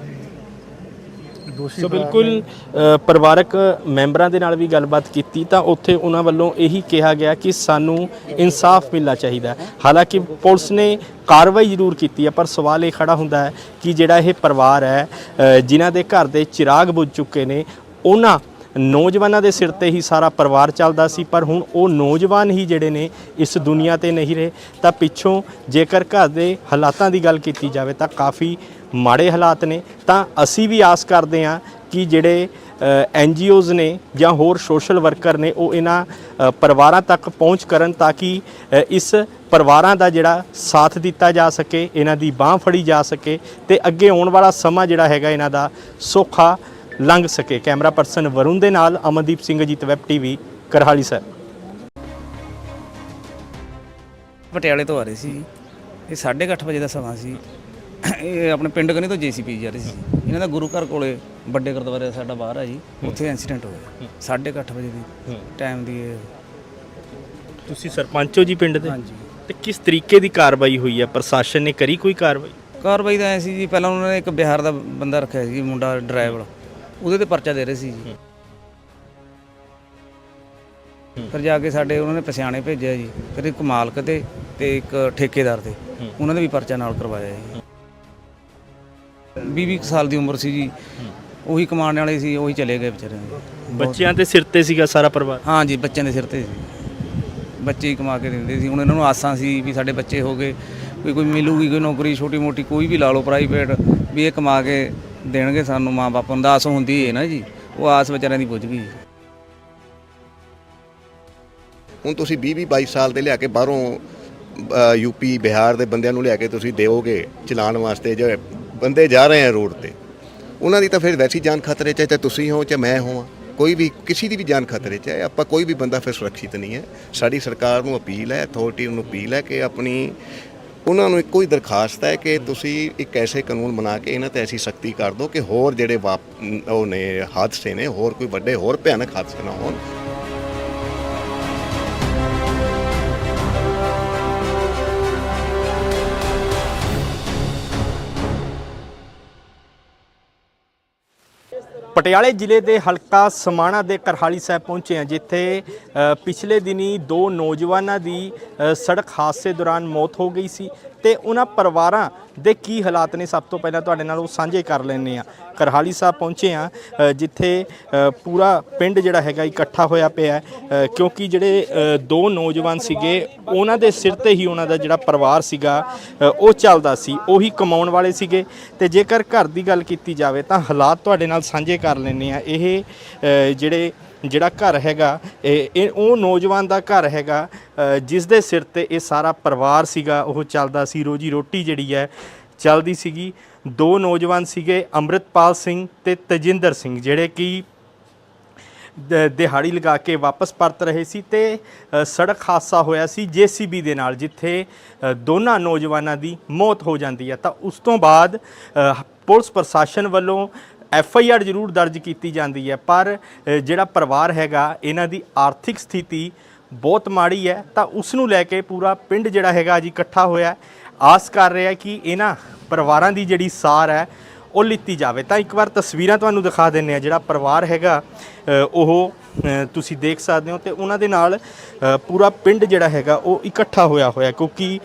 ਸੋ ਬਿਲਕੁਲ ਅ, ਪਰਿਵਾਰਕ ਮੈਂਬਰਾਂ ਦੇ ਨਾਲ ਵੀ ਗੱਲਬਾਤ ਕੀਤੀ ਤਾਂ ਉੱਥੇ ਉਹਨਾਂ ਵੱਲੋਂ ਇਹੀ ਕਿਹਾ ਗਿਆ ਕਿ ਸਾਨੂੰ ਇਨਸਾਫ ਮਿਲਣਾ ਚਾਹੀਦਾ ਹੈ। ਹਾਲਾਂਕਿ ਪੁਲਿਸ ਨੇ ਕਾਰਵਾਈ ਜ਼ਰੂਰ ਕੀਤੀ ਹੈ ਪਰ ਸਵਾਲ ਇਹ ਖੜਾ ਹੁੰਦਾ ਹੈ ਕਿ ਜਿਹੜਾ ਇਹ ਪਰਿਵਾਰ ਹੈ ਅ, ਜਿਨ੍ਹਾਂ ਦੇ ਘਰ ਦੇ ਚਿਰਾਗ ਬੁਝ ਚੁੱਕੇ ਨੇ ਉਹਨਾਂ ਨੌਜਵਾਨਾਂ ਦੇ ਸਿਰ ਤੇ ਹੀ ਸਾਰਾ ਪਰਿਵਾਰ ਚੱਲਦਾ ਸੀ, ਪਰ ਹੁਣ ਉਹ ਨੌਜਵਾਨ ਹੀ ਜਿਹੜੇ ਨੇ ਇਸ ਦੁਨੀਆ ਤੇ ਨਹੀਂ ਰਹੇ। ਤਾਂ ਪਿੱਛੋਂ ਜੇਕਰ ਘਰ ਦੇ ਹਾਲਾਤਾਂ ਦੀ ਗੱਲ ਕੀਤੀ ਜਾਵੇ ਤਾਂ ਕਾਫੀ ਮਾੜੇ ਹਾਲਾਤ ਨੇ। ਤਾਂ ਅਸੀਂ ਵੀ ਆਸ ਕਰਦੇ ਹਾਂ ਕਿ ਜਿਹੜੇ ਐਨ ਜੀ ਓਜ਼ ਨੇ ਜਾਂ ਹੋਰ ਸੋਸ਼ਲ ਵਰਕਰ ਨੇ ਉਹ ਇਹਨਾਂ ਪਰਿਵਾਰਾਂ ਤੱਕ ਪਹੁੰਚ ਕਰਨ ਤਾਂ ਕਿ ਇਸ ਪਰਿਵਾਰਾਂ ਦਾ ਜਿਹੜਾ ਸਾਥ ਦਿੱਤਾ ਜਾ ਸਕੇ, ਇਹਨਾਂ ਦੀ ਬਾਹ ਫੜੀ ਜਾ ਸਕੇ ਤੇ ਅੱਗੇ ਆਉਣ ਵਾਲਾ ਸਮਾਂ ਜਿਹੜਾ ਹੈਗਾ ਇਹਨਾਂ ਦਾ ਸੌਖਾ ਲੰਘ ਸਕੇ। ਕੈਮਰਾ ਪਰਸਨ ਵਰੁਣ ਦੇ ਨਾਲ ਅਮਨਦੀਪ ਸਿੰਘ ਜੀਤ ਵੈਬ ਟੀਵੀ ਕਰਹਾਲੀ ਸਾਹਿਬ।
ਪਟਿਆਲੇ ਤੋਂ ਆ ਰਹੇ ਸੀ ਇਹ 8:30 ਵਜੇ ਦਾ ਸਮਾਂ ਸੀ। ਇਹ ਆਪਣੇ ਪਿੰਡ ਕਨੀ ਤੋਂ ਜੀਸੀਪੀ ਜਾ ਰਹੇ ਸੀ। ਇਹਨਾਂ ਦਾ ਗੁਰੂ ਘਰ ਕੋਲੇ ਵੱਡੇ ਗੁਰਦੁਆਰੇ ਸਾਡਾ ਬਾਹਰ ਆ ਜੀ। ਉੱਥੇ ਇਨਸੀਡੈਂਟ ਹੋਇਆ। 8:30 ਵਜੇ ਦੀ ਟਾਈਮ ਦੀ ਇਹ
ਤੁਸੀਂ ਸਰਪੰਚ ਹੋ ਜੀ ਪਿੰਡ ਦੇ?
ਹਾਂਜੀ।
ਤੇ ਕਿਸ ਤਰੀਕੇ ਦੀ ਕਾਰਵਾਈ ਹੋਈ ਹੈ? ਪ੍ਰਸ਼ਾਸਨ ਨੇ ਕਰੀ ਕੋਈ ਕਾਰਵਾਈ?
ਕਾਰਵਾਈ ਤਾਂ ਐ ਸੀ ਜੀ ਪਹਿਲਾਂ ਉਹਨਾਂ ਨੇ ਇੱਕ ਬਿਹਾਰ ਦਾ ਬੰਦਾ ਰੱਖਿਆ ਸੀ ਮੁੰਡਾ ਡਰਾਈਵਰ ਉਹਦੇ ਤੇ ਪਰਚਾ ਦੇ ਰਹੇ ਸੀ ਜੀ। ਫਿਰ ਜਾ ਕੇ ਸਾਡੇ ਉਹਨਾਂ ਨੇ ਪਛਾਣੇ ਭੇਜਿਆ ਜੀ। ਫਿਰ ਇੱਕ ਮਾਲਕ ਤੇ ਤੇ ਇੱਕ ਠੇਕੇਦਾਰ ਤੇ ਉਹਨਾਂ ਨੇ ਵੀ ਪਰਚਾ ਨਾਲ ਕਰਵਾਇਆ ਜੀ। 20 ਕੁ ਸਾਲ ਦੀ ਉਮਰ ਸੀ ਜੀ। ਉਹੀ ਕਮਾਉਣ ਵਾਲੇ ਸੀ ਉਹੀ ਚਲੇ ਗਏ ਵਿਚਾਰੇ।
ਬੱਚਿਆਂ ਦੇ ਸਿਰ ਤੇ ਸੀਗਾ ਸਾਰਾ ਪਰਿਵਾਰ?
ਹਾਂ ਜੀ ਬੱਚਿਆਂ ਦੇ ਸਿਰ ਤੇ ਸੀ। ਬੱਚੇ ਹੀ ਕਮਾ ਕੇ ਦਿੰਦੇ ਸੀ। ਹੁਣ ਇਹਨਾਂ ਨੂੰ ਆਸਾਂ ਸੀ ਵੀ ਸਾਡੇ ਬੱਚੇ ਹੋ ਗਏ। ਕੋਈ ਕੋਈ ਮਿਲੂਗੀ ਕੋਈ ਨੌਕਰੀ ਛੋਟੀ ਮੋਟੀ ਕੋਈ ਵੀ ਲਾ ਲਓ ਪ੍ਰਾਈਵੇਟ ਵੀ ਇਹ ਕਮਾ ਕੇ ਦੇਣਗੇ ਸਾਨੂੰ, ਮਾਂ ਬਾਪ ਨੂੰ ਆਸ ਹੁੰਦੀ ਹੈ ਨਾ ਜੀ। ਉਹ ਆਸ ਵਿਚਾਰਿਆਂ ਦੀ ਪੁੱਜ ਗਈ
ਹੁਣ ਤੁਸੀਂ 20 20 22 ਸਾਲ ਦੇ ਲਿਆ ਕੇ ਬਾਹਰੋਂ ਯੂਪੀ ਬਿਹਾਰ ਦੇ ਬੰਦਿਆਂ ਨੂੰ ਲਿਆ ਕੇ ਤੁਸੀਂ ਦਿਓਗੇ ਚਲਾਉਣ ਵਾਸਤੇ ਜੋ ਬੰਦੇ ਜਾ ਰਹੇ ਆ ਰੋਡ ਤੇ। ਉਹਨਾਂ ਦੀ ਤਾਂ ਫਿਰ ਵੈਸੀ ਜਾਨ ਖਤਰੇ 'ਚ ਹੈ, ਚਾਹੇ ਤੁਸੀਂ ਹੋ ਚਾਹੇ ਮੈਂ ਹੋਵਾਂ। ਕੋਈ ਵੀ, ਕਿਸੇ ਦੀ ਵੀ ਜਾਨ ਖਤਰੇ 'ਚ ਹੈ, ਆਪਾਂ ਕੋਈ ਵੀ ਬੰਦਾ ਫਿਰ ਸੁਰੱਖਿਅਤ ਨਹੀਂ ਹੈ। ਸਾਡੀ ਸਰਕਾਰ ਨੂੰ ਅਪੀਲ ਹੈ ਅਥਾਰਟੀ ਨੂੰ ਅਪੀਲ ਹੈ ਕਿ ਆਪਣੀ ਉਹਨਾਂ ਨੂੰ ਇੱਕੋ ਹੀ ਦਰਖਾਸਤ ਹੈ ਕਿ ਤੁਸੀਂ ਇੱਕ ਐਸੇ ਕਾਨੂੰਨ ਬਣਾ ਕੇ ਇਹਨਾਂ ਤੇ ਐਸੀ ਸਖਤੀ ਕਰ ਦਿਓ ਕਿ ਹੋਰ ਜਿਹੜੇ ਵਾਪ ਉਹ ਨੇ ਹਾਦਸੇ ਨੇ, ਹੋਰ ਕੋਈ ਵੱਡੇ, ਹੋਰ ਭਿਆਨਕ ਹਾਦਸੇ ਨਾ ਹੋਣ।
ਪਟਿਆਲੇ ਜ਼ਿਲ੍ਹੇ ਦੇ ਹਲਕਾ ਸਮਾਣਾ ਦੇ ਕਰਹਾਲੀ ਸਾਹਿਬ ਪਹੁੰਚੇ ਹਾਂ, ਜਿੱਥੇ ਪਿਛਲੇ ਦਿਨੀ ਦੋ ਨੌਜਵਾਨਾਂ ਦੀ ਸੜਕ ਹਾਦਸੇ ਦੌਰਾਨ ਮੌਤ ਹੋ ਗਈ ਸੀ ਤੇ ਉਹਨਾਂ ਪਰਿਵਾਰਾਂ ਦੇ ਕੀ ਹਾਲਾਤ ਨੇ? ਸਭ ਤੋਂ ਪਹਿਲਾਂ ਤੁਹਾਡੇ ਨਾਲ ਉਹ ਸਾਂਝੇ ਕਰ ਲੈਣੇ ਆ ਕਰਹਾਲੀ ਸਾਹਿਬ ਪਹੁੰਚੇ ਆ ਜਿੱਥੇ ਪੂਰਾ ਪਿੰਡ ਜਿਹੜਾ ਹੈਗਾ ਇਕੱਠਾ ਹੋਇਆ ਪਿਆ ਹੈ, ਕਿਉਂਕਿ ਜਿਹੜੇ ਦੋ ਨੌਜਵਾਨ ਸੀਗੇ ਉਹਨਾਂ ਦੇ ਸਿਰ ਤੇ ਹੀ ਉਹਨਾਂ ਦਾ ਜਿਹੜਾ ਪਰਿਵਾਰ ਸੀਗਾ ਉਹ ਚੱਲਦਾ ਸੀ। ਉਹੀ ਕਮਾਉਣ ਵਾਲੇ ਸੀਗੇ। ਤੇ ਜੇਕਰ ਘਰ ਦੀ ਗੱਲ ਕੀਤੀ ਜਾਵੇ ਤਾਂ ਹਾਲਾਤ ਤੁਹਾਡੇ ਨਾਲ ਸਾਂਝੇ ਕਰ ਲੈਣੇ ਆ ਇਹ ਜਿਹੜੇ ਜਿਹੜਾ ਘਰ ਹੈਗਾ, ਇਹ ਇਹ ਉਹ ਨੌਜਵਾਨ ਦਾ ਘਰ ਹੈਗਾ ਜਿਸ ਦੇ ਸਿਰ ਤੇ ਇਹ ਸਾਰਾ ਪਰਿਵਾਰ ਸੀਗਾ, ਉਹ ਚੱਲਦਾ ਸੀ ਰੋਜੀ ਰੋਟੀ ਜਿਹੜੀ ਹੈ, ਚੱਲਦੀ ਸੀਗੀ। ਦੋ ਨੌਜਵਾਨ ਸੀਗੇ, ਅੰਮ੍ਰਿਤਪਾਲ ਸਿੰਘ ਤੇ ਤਜਿੰਦਰ ਸਿੰਘ, ਜਿਹੜੇ ਕਿ ਦਿਹਾੜੀ ਲਗਾ ਕੇ ਵਾਪਸ ਪਰਤ ਰਹੇ ਸੀ ਤੇ ਸੜਕ ਹਾਦਸਾ ਹੋਇਆ ਸੀ ਜੀਸੀਬੀ ਦੇ ਨਾਲ, ਜਿੱਥੇ ਦੋਨਾਂ ਨੌਜਵਾਨਾਂ ਦੀ ਮੌਤ ਹੋ ਜਾਂਦੀ ਹੈ। ਤਾਂ ਉਸ ਤੋਂ ਬਾਅਦ ਪੁਲਿਸ ਪ੍ਰਸ਼ਾਸਨ ਵੱਲੋਂ ਐਫ ਆਈ ਆਰ ਜ਼ਰੂਰ ਦਰਜ ਕੀਤੀ ਜਾਂਦੀ ਹੈ, ਪਰ ਜਿਹੜਾ ਪਰਿਵਾਰ ਹੈਗਾ, ਇਹਨਾਂ ਦੀ ਆਰਥਿਕ ਸਥਿਤੀ ਬਹੁਤ ਮਾੜੀ ਹੈ, ਤਾਂ ਉਸ ਨੂੰ ਲੈ ਕੇ ਪੂਰਾ ਪਿੰਡ ਜਿਹੜਾ ਹੈਗਾ ਅੱਜ ਇਕੱਠਾ ਹੋਇਆ ਆਸ ਕਰ ਰਿਹਾ ਕਿ ਇਹਨਾਂ ਪਰਿਵਾਰਾਂ ਦੀ ਜਿਹੜੀ ਸਾਰ ਹੈ, ਉਹ ਲਿੱਤੀ ਜਾਵੇ। ਤਾਂ ਇੱਕ ਵਾਰ ਤਸਵੀਰਾਂ ਤੁਹਾਨੂੰ ਦਿਖਾ ਦਿੰਨੇ ਆ ਜਿਹੜਾ ਪਰਿਵਾਰ ਹੈਗਾ ਉਹ ਤੁਸੀਂ ਦੇਖ ਸਕਦੇ ਹੋ ਤੇ ਉਹਨਾਂ ਦੇ ਨਾਲ ਪੂਰਾ ਪਿੰਡ ਜਿਹੜਾ ਹੈਗਾ ਉਹ ਇਕੱਠਾ ਹੋਇਆ ਹੋਇਆ ਕਿਉਂਕਿ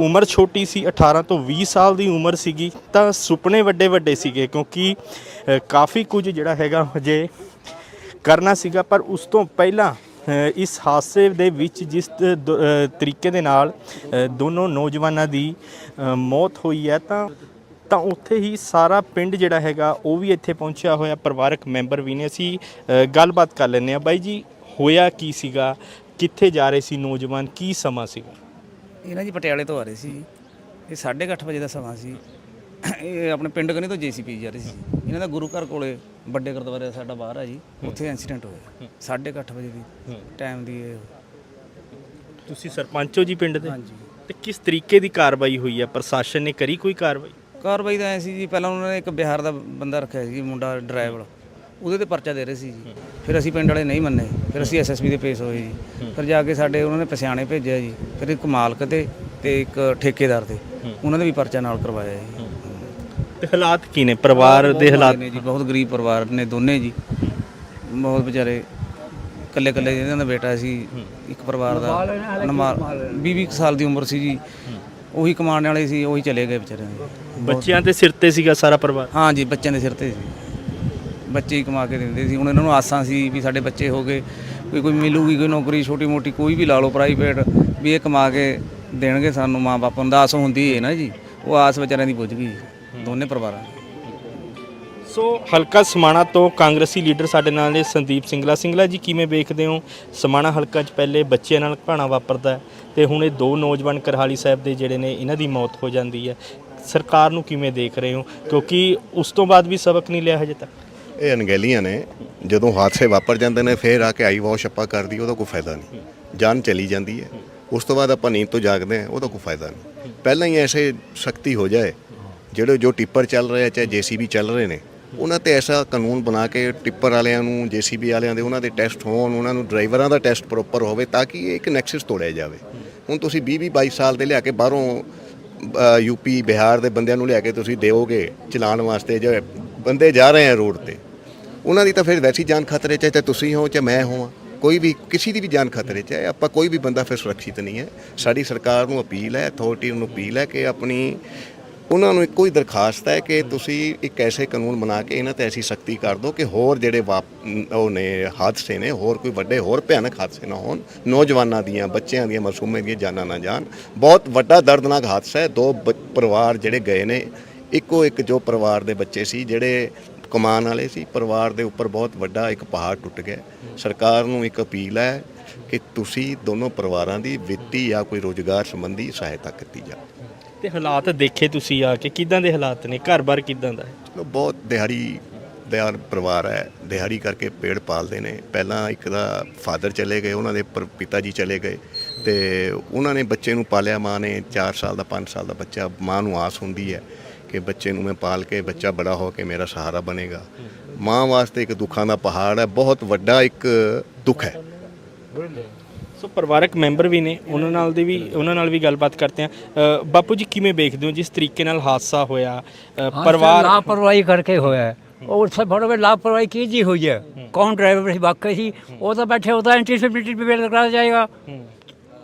ਉਮਰ ਛੋਟੀ ਸੀ 18 ਤੋਂ 20 ਸਾਲ ਦੀ ਉਮਰ ਸੀਗੀ, ਤਾਂ ਸੁਪਨੇ ਵੱਡੇ ਵੱਡੇ ਸੀਗੇ, ਕਿਉਂਕਿ ਕਾਫੀ ਕੁਝ ਜਿਹੜਾ ਹੈਗਾ ਹਜੇ ਕਰਨਾ ਸੀਗਾ, ਪਰ ਉਸ ਤੋਂ ਪਹਿਲਾਂ ਇਸ ਹਾਦਸੇ ਦੇ ਵਿੱਚ ਜਿਸ ਤ- ਤਰੀਕੇ ਦੇ ਨਾਲ ਦੋਨੋਂ ਨੌਜਵਾਨਾਂ ਦੀ ਮੌਤ ਹੋਈ ਹੈ, ਤਾਂ ਤਾਂ ਉੱਥੇ ਹੀ ਸਾਰਾ ਪਿੰਡ ਜਿਹੜਾ ਹੈਗਾ ਉਹ ਵੀ ਇੱਥੇ ਪਹੁੰਚਿਆ ਹੋਇਆ ਪਰਿਵਾਰਕ ਮੈਂਬਰ ਵੀ ਨੇ। ਅਸੀਂ ਅ, ਗੱਲਬਾਤ ਕਰ ਲੈਂਦੇ ਆ ਬਾਈ ਜੀ ਹੋਇਆ ਕੀ ਸੀਗਾ? ਕਿੱਥੇ ਜਾ ਰਹੇ ਸੀ ਨੌਜਵਾਨ? ਕੀ ਸਮਾਂ ਸੀਗਾ?
ਇਹ ਨਾ ਜੀ ਪਟਿਆਲੇ ਤੋਂ ਆ ਰਹੇ ਸੀ। ਇਹ 8:30 ਵਜੇ ਦਾ ਸਮਾਂ ਸੀ। ਇਹ ਆਪਣੇ ਪਿੰਡ ਕਨੀ ਤੋਂ ਜੀਸੀਪੀ ਜਾ ਰਹੇ ਸੀ ਇਹਨਾਂ ਦਾ ਗੁਰੂ ਘਰ ਕੋਲੇ ਵੱਡੇ ਗੁਰਦੁਆਰੇ ਸਾਡਾ ਬਾਹਰ ਆ ਜੀ। ਉੱਥੇ ਇਨਸੀਡੈਂਟ ਹੋਇਆ। 8:30 ਵਜੇ ਦੀ ਟਾਈਮ ਦੀ ਇਹ।
ਤੁਸੀਂ ਸਰਪੰਚ ਹੋ ਜੀ ਪਿੰਡ ਦੇ?
ਹਾਂਜੀ।
ਤੇ ਕਿਸ ਤਰੀਕੇ ਦੀ ਕਾਰਵਾਈ ਹੋਈ ਹੈ? ਪ੍ਰਸ਼ਾਸਨ ਨੇ ਕਰੀ ਕੋਈ ਕਾਰਵਾਈ?
ਕਾਰਵਾਈ ਤਾਂ ਐ ਸੀ ਜੀ ਪਹਿਲਾਂ ਉਹਨਾਂ ਨੇ ਇੱਕ ਬਿਹਾਰ ਦਾ ਬੰਦਾ ਰੱਖਿਆ ਸੀ ਮੁੰਡਾ ਡਰਾਈਵਰ। ਉਹਦੇ ਤੇ ਪਰਚਾ ਦੇ ਰਹੇ ਸੀ ਜੀ। ਫਿਰ ਅਸੀਂ ਪਿੰਡ ਵਾਲੇ ਨਹੀਂ ਮੰਨੇ। ਫਿਰ ਅਸੀਂ ਐਸਐਸਬੀ ਦੇ ਪੇਸ਼ ਹੋਏ ਜੀ। ਫਿਰ ਜਾ ਕੇ ਸਾਡੇ ਉਹਨਾਂ ਨੇ ਪਛਾਣੇ ਭੇਜਿਆ ਜੀ। ਫਿਰ ਇੱਕ ਮਾਲਕ ਤੇ ਤੇ ਇੱਕ ਠੇਕੇਦਾਰ ਤੇ। ਉਹਨਾਂ ਨੇ ਵੀ ਪਰਚਾ ਨਾਲ ਕਰਵਾਇਆ ਜੀ।
ਤੇ ਹਾਲਾਤ ਕੀ ਨੇ? ਪਰਿਵਾਰ ਦੇ ਹਾਲਾਤ
ਨੇ ਜੀ ਬਹੁਤ ਗਰੀਬ ਪਰਿਵਾਰ ਨੇ ਦੋਨੇ ਜੀ। ਬਹੁਤ ਵਿਚਾਰੇ ਇਕੱਲੇ ਇਕੱਲੇ ਇਹਨਾਂ ਦਾ ਬੇਟਾ ਸੀ ਇੱਕ ਪਰਿਵਾਰ ਦਾ 20 20 ਸਾਲ ਦੀ ਉਮਰ ਸੀ ਜੀ। ਉਹੀ ਕਮਾਉਣ ਵਾਲੇ ਸੀ ਉਹੀ ਚਲੇ ਗਏ ਵਿਚਾਰੇ
ਬੱਚਿਆਂ ਦੇ ਸਿਰ ਤੇ ਸੀਗਾ ਸਾਰਾ ਪਰਿਵਾਰ?
ਹਾਂ ਜੀ ਬੱਚਿਆਂ ਦੇ ਸਿਰ ਤੇ ਸੀ ਬੱਚੇ ਹੀ ਕਮਾ ਕੇ ਦਿੰਦੇ ਸੀ। ਹੁਣ ਇਹਨਾਂ ਨੂੰ ਆਸਾਂ ਸੀ ਵੀ ਸਾਡੇ ਬੱਚੇ ਹੋ ਗਏ। ਕੋਈ ਕੋਈ ਮਿਲੂਗੀ ਕੋਈ ਨੌਕਰੀ ਛੋਟੀ ਮੋਟੀ ਕੋਈ ਵੀ ਲਾ ਲਓ ਪ੍ਰਾਈਵੇਟ ਵੀ ਇਹ ਕਮਾ ਕੇ ਦੇਣਗੇ ਸਾਨੂੰ ਮਾਂ ਬਾਪ ਨੂੰ। ਆਸ ਹੁੰਦੀ ਹੈ ਨਾ ਜੀ। ਉਹ ਆਸ ਵਿਚਾਰਿਆਂ ਦੀ ਪੁੱਜ ਗਈ ਦੋਨੇ ਪਰਿਵਾਰਾਂ
ਸੋ ਹਲਕਾ ਸਮਾਣਾ ਤੋਂ ਕਾਂਗਰਸੀ ਲੀਡਰ ਸਾਡੇ ਨਾਲ ਨੇ ਸੰਦੀਪ ਸਿੰਗਲਾ। ਸਿੰਗਲਾ ਜੀ ਕਿਵੇਂ ਵੇਖਦੇ ਹੋ? ਸਮਾਣਾ ਹਲਕਾ 'ਚ ਪਹਿਲੇ ਬੱਚਿਆਂ ਨਾਲ ਘਾਣਾ ਵਾਪਰਦਾ ਤੇ ਹੁਣ ਇਹ ਦੋ ਨੌਜਵਾਨ ਕਰਹਾਲੀ ਸਾਹਿਬ ਦੇ ਜਿਹੜੇ ਨੇ ਇਹਨਾਂ ਦੀ ਮੌਤ ਹੋ ਜਾਂਦੀ ਹੈ। ਸਰਕਾਰ ਨੂੰ ਕਿਵੇਂ ਦੇਖ ਰਹੇ ਹੋ? ਕਿਉਂਕਿ ਉਸ ਤੋਂ ਬਾਅਦ ਵੀ ਸਬਕ ਨਹੀਂ ਲਿਆ ਹਜੇ ਤੱਕ।
ਇਹ ਅਣਗਹਿਲੀਆਂ ਨੇ। ਜਦੋਂ ਹਾਦਸੇ ਵਾਪਰ ਜਾਂਦੇ ਨੇ, ਫੇਰ ਆ ਕੇ ਆਈ ਵਾਸ਼ ਆਪਾਂ ਕਰਦੀ ਉਹਦਾ ਕੋਈ ਫਾਇਦਾ ਨਹੀਂ। ਜਾਨ ਚਲੀ ਜਾਂਦੀ ਹੈ। ਉਸ ਤੋਂ ਬਾਅਦ ਆਪਾਂ ਨੀਂਦ ਤੋਂ ਜਾਗਦੇ ਹਾਂ, ਉਹਦਾ ਕੋਈ ਫਾਇਦਾ ਨਹੀਂ। ਪਹਿਲਾਂ ਹੀ ਐਸੇ ਸ਼ਕਤੀ ਹੋ ਜਾਏ, ਜਿਹੜੇ ਜੋ ਟਿੱਪਰ ਚੱਲ ਰਹੇ ਆ, ਚਾਹੇ ਜੀਸੀਬੀ ਚੱਲ ਰਹੇ ਨੇ, ਉਹਨਾਂ ਤੇ ਐਸਾ ਕਾਨੂੰਨ ਬਣਾ ਕੇ ਟਿੱਪਰ ਵਾਲਿਆਂ ਨੂੰ, ਜੀਸੀਬੀ ਵਾਲਿਆਂ ਦੇ ਉਹਨਾਂ ਦੇ ਟੈਸਟ ਹੋਣ, ਉਹਨਾਂ ਨੂੰ ਡਰਾਈਵਰਾਂ ਦਾ ਟੈਸਟ ਪ੍ਰੋਪਰ ਹੋਵੇ, ਤਾਂ ਕਿ ਇਹ ਇੱਕ ਨੈਕਸਸ ਤੋੜਿਆ ਜਾਵੇ। ਹੁਣ ਤੁਸੀਂ 20 20 22 ਸਾਲ ਦੇ ਲਿਆ ਕੇ ਬਾਹਰੋਂ ਯੂਪੀ ਬਿਹਾਰ ਦੇ ਬੰਦਿਆਂ ਨੂੰ ਲਿਆ ਕੇ ਤੁਸੀਂ ਦਿਓਗੇ ਚਲਾਉਣ ਵਾਸਤੇ ਜੋ ਬੰਦੇ ਜਾ ਰਹੇ ਆ ਰੋਡ ਤੇ। ਉਹਨਾਂ ਦੀ ਤਾਂ ਫਿਰ ਵੈਸੀ ਜਾਨ ਖਤਰੇ 'ਚ ਹੈ, ਚਾਹੇ ਤੁਸੀਂ ਹੋ ਚਾਹੇ ਮੈਂ ਹੋਵਾਂ। ਕੋਈ ਵੀ, ਕਿਸੇ ਦੀ ਵੀ ਜਾਨ ਖਤਰੇ 'ਚ ਹੈ, ਆਪਾਂ ਕੋਈ ਵੀ ਬੰਦਾ ਫਿਰ ਸੁਰੱਖਿਅਤ ਨਹੀਂ ਹੈ। ਸਾਡੀ ਸਰਕਾਰ ਨੂੰ ਅਪੀਲ ਹੈ ਅਥਾਰਟੀ ਨੂੰ ਅਪੀਲ ਹੈ ਕਿ ਆਪਣੀ ਉਹਨਾਂ ਨੂੰ ਇੱਕੋ ਹੀ ਦਰਖਾਸਤ ਹੈ ਕਿ ਤੁਸੀਂ ਇੱਕ ਐਸੇ ਕਾਨੂੰਨ ਬਣਾ ਕੇ ਇਹਨਾਂ ਤੇ ਐਸੀ ਸਖਤੀ ਕਰ ਦਿਓ ਕਿ ਹੋਰ ਜਿਹੜੇ ਵਾਪ- ਉਹ ਨੇ ਹਾਦਸੇ ਨੇ, ਹੋਰ ਕੋਈ ਵੱਡੇ, ਹੋਰ ਭਿਆਨਕ ਹਾਦਸੇ ਨਾ ਹੋਣ, ਨੌਜਵਾਨਾਂ ਦੀਆਂ, ਬੱਚਿਆਂ ਦੀਆਂ, ਮਾਸੂਮਾਂ ਦੀਆਂ ਜਾਨਾਂ ਨਾ ਜਾਣ। ਬਹੁਤ ਵੱਡਾ ਦਰਦਨਾਕ ਹਾਦਸਾ ਹੈ। ਦੋ ਬ- ਪਰਿਵਾਰ ਜਿਹੜੇ ਗਏ ਨੇ, ਇੱਕੋ ਇੱਕ ਜੋ ਪਰਿਵਾਰ ਦੇ ਬੱਚੇ ਸੀ, ਜਿਹੜੇ ਕਮਾਨ ਵਾਲੇ ਸੀ, ਪਰਿਵਾਰ ਦੇ ਉੱਪਰ ਬਹੁਤ ਵੱਡਾ ਇੱਕ ਪਹਾੜ ਟੁੱਟ ਗਿਆ। ਸਰਕਾਰ ਨੂੰ ਇੱਕ ਅਪੀਲ ਹੈ ਕਿ ਤੁਸੀਂ ਦੋਨੋਂ ਪਰਿਵਾਰਾਂ ਦੀ ਵਿੱਤੀ ਜਾਂ ਕੋਈ ਰੋਜ਼ਗਾਰ ਸੰਬੰਧੀ ਸਹਾਇਤਾ ਕੀਤੀ ਜਾਵੇ।
ਤੇ ਹਾਲਾਤ ਦੇਖੇ ਤੁਸੀਂ ਆ ਕੇ? ਕਿਦਾਂ ਦੇ ਹਾਲਾਤ ਨੇ? ਘਰ-ਬਾਰ ਕਿਦਾਂ ਦਾ ਹੈ?
ਚਲੋ ਬਹੁਤ ਦਿਹਾੜੀ ਦਿਹਾੜ ਪਰਿਵਾਰ ਹੈ। ਦਿਹਾੜੀ ਕਰਕੇ ਪੇੜ ਪਾਲਦੇ ਨੇ। ਪਹਿਲਾਂ ਇੱਕ ਦਾ ਫਾਦਰ ਚਲੇ ਗਏ, ਉਹਨਾਂ ਦੇ ਪਰ- ਪਿਤਾ ਜੀ ਚਲੇ ਗਏ ਤੇ ਉਹਨਾਂ ਨੇ ਬੱਚੇ ਨੂੰ ਪਾਲਿਆ, ਮਾਂ ਨੇ 4 ਸਾਲ ਦਾ 5 ਸਾਲ ਦਾ ਬੱਚਾ, ਮਾਂ ਨੂੰ ਆਸ ਹੁੰਦੀ ਹੈ ਕਿ ਬੱਚੇ ਨੂੰ ਮੈਂ ਪਾਲ ਕੇ ਬੱਚਾ ਬੜਾ ਹੋ ਕੇ ਮੇਰਾ ਸਹਾਰਾ ਬਣੇਗਾ। ਮਾਂ ਵਾਸਤੇ ਇੱਕ ਦੁੱਖਾਂ ਦਾ ਪਹਾੜ ਹੈ, ਬਹੁਤ ਵੱਡਾ ਇੱਕ ਦੁੱਖ ਹੈ।
ਸੋ ਪਰਿਵਾਰਕ ਮੈਂਬਰ ਵੀ ਨੇ ਉਹਨਾਂ ਨਾਲ ਦੀ ਵੀ ਉਹਨਾਂ ਨਾਲ ਵੀ ਗੱਲਬਾਤ ਕਰਦੇ ਆ ਬਾਪੂ ਜੀ ਕਿਵੇਂ ਵੇਖਦੇ ਹੋ ਜਿਸ ਤਰੀਕੇ ਨਾਲ ਹਾਦਸਾ ਹੋਇਆ?
ਪਰਿਵਾਰ ਲਾਪਰਵਾਹੀ ਕਰਕੇ ਹੋਇਆ। ਉਹ ਸਭ ਬੜਾ ਵੱਡੀ ਲਾਪਰਵਾਹੀ ਕੀ ਜੀ ਹੋਈ ਹੈ? ਕੌਣ ਡਰਾਈਵਰ ਸੀ? ਵਾਕਈ ਸੀ? ਉਹ ਤਾਂ ਬੈਠੇ ਉਹਦਾ ਐਂਟੀਸਿਪਿਲਿਟੀ ਵੀ ਕਰਾ ਜਾਏਗਾ।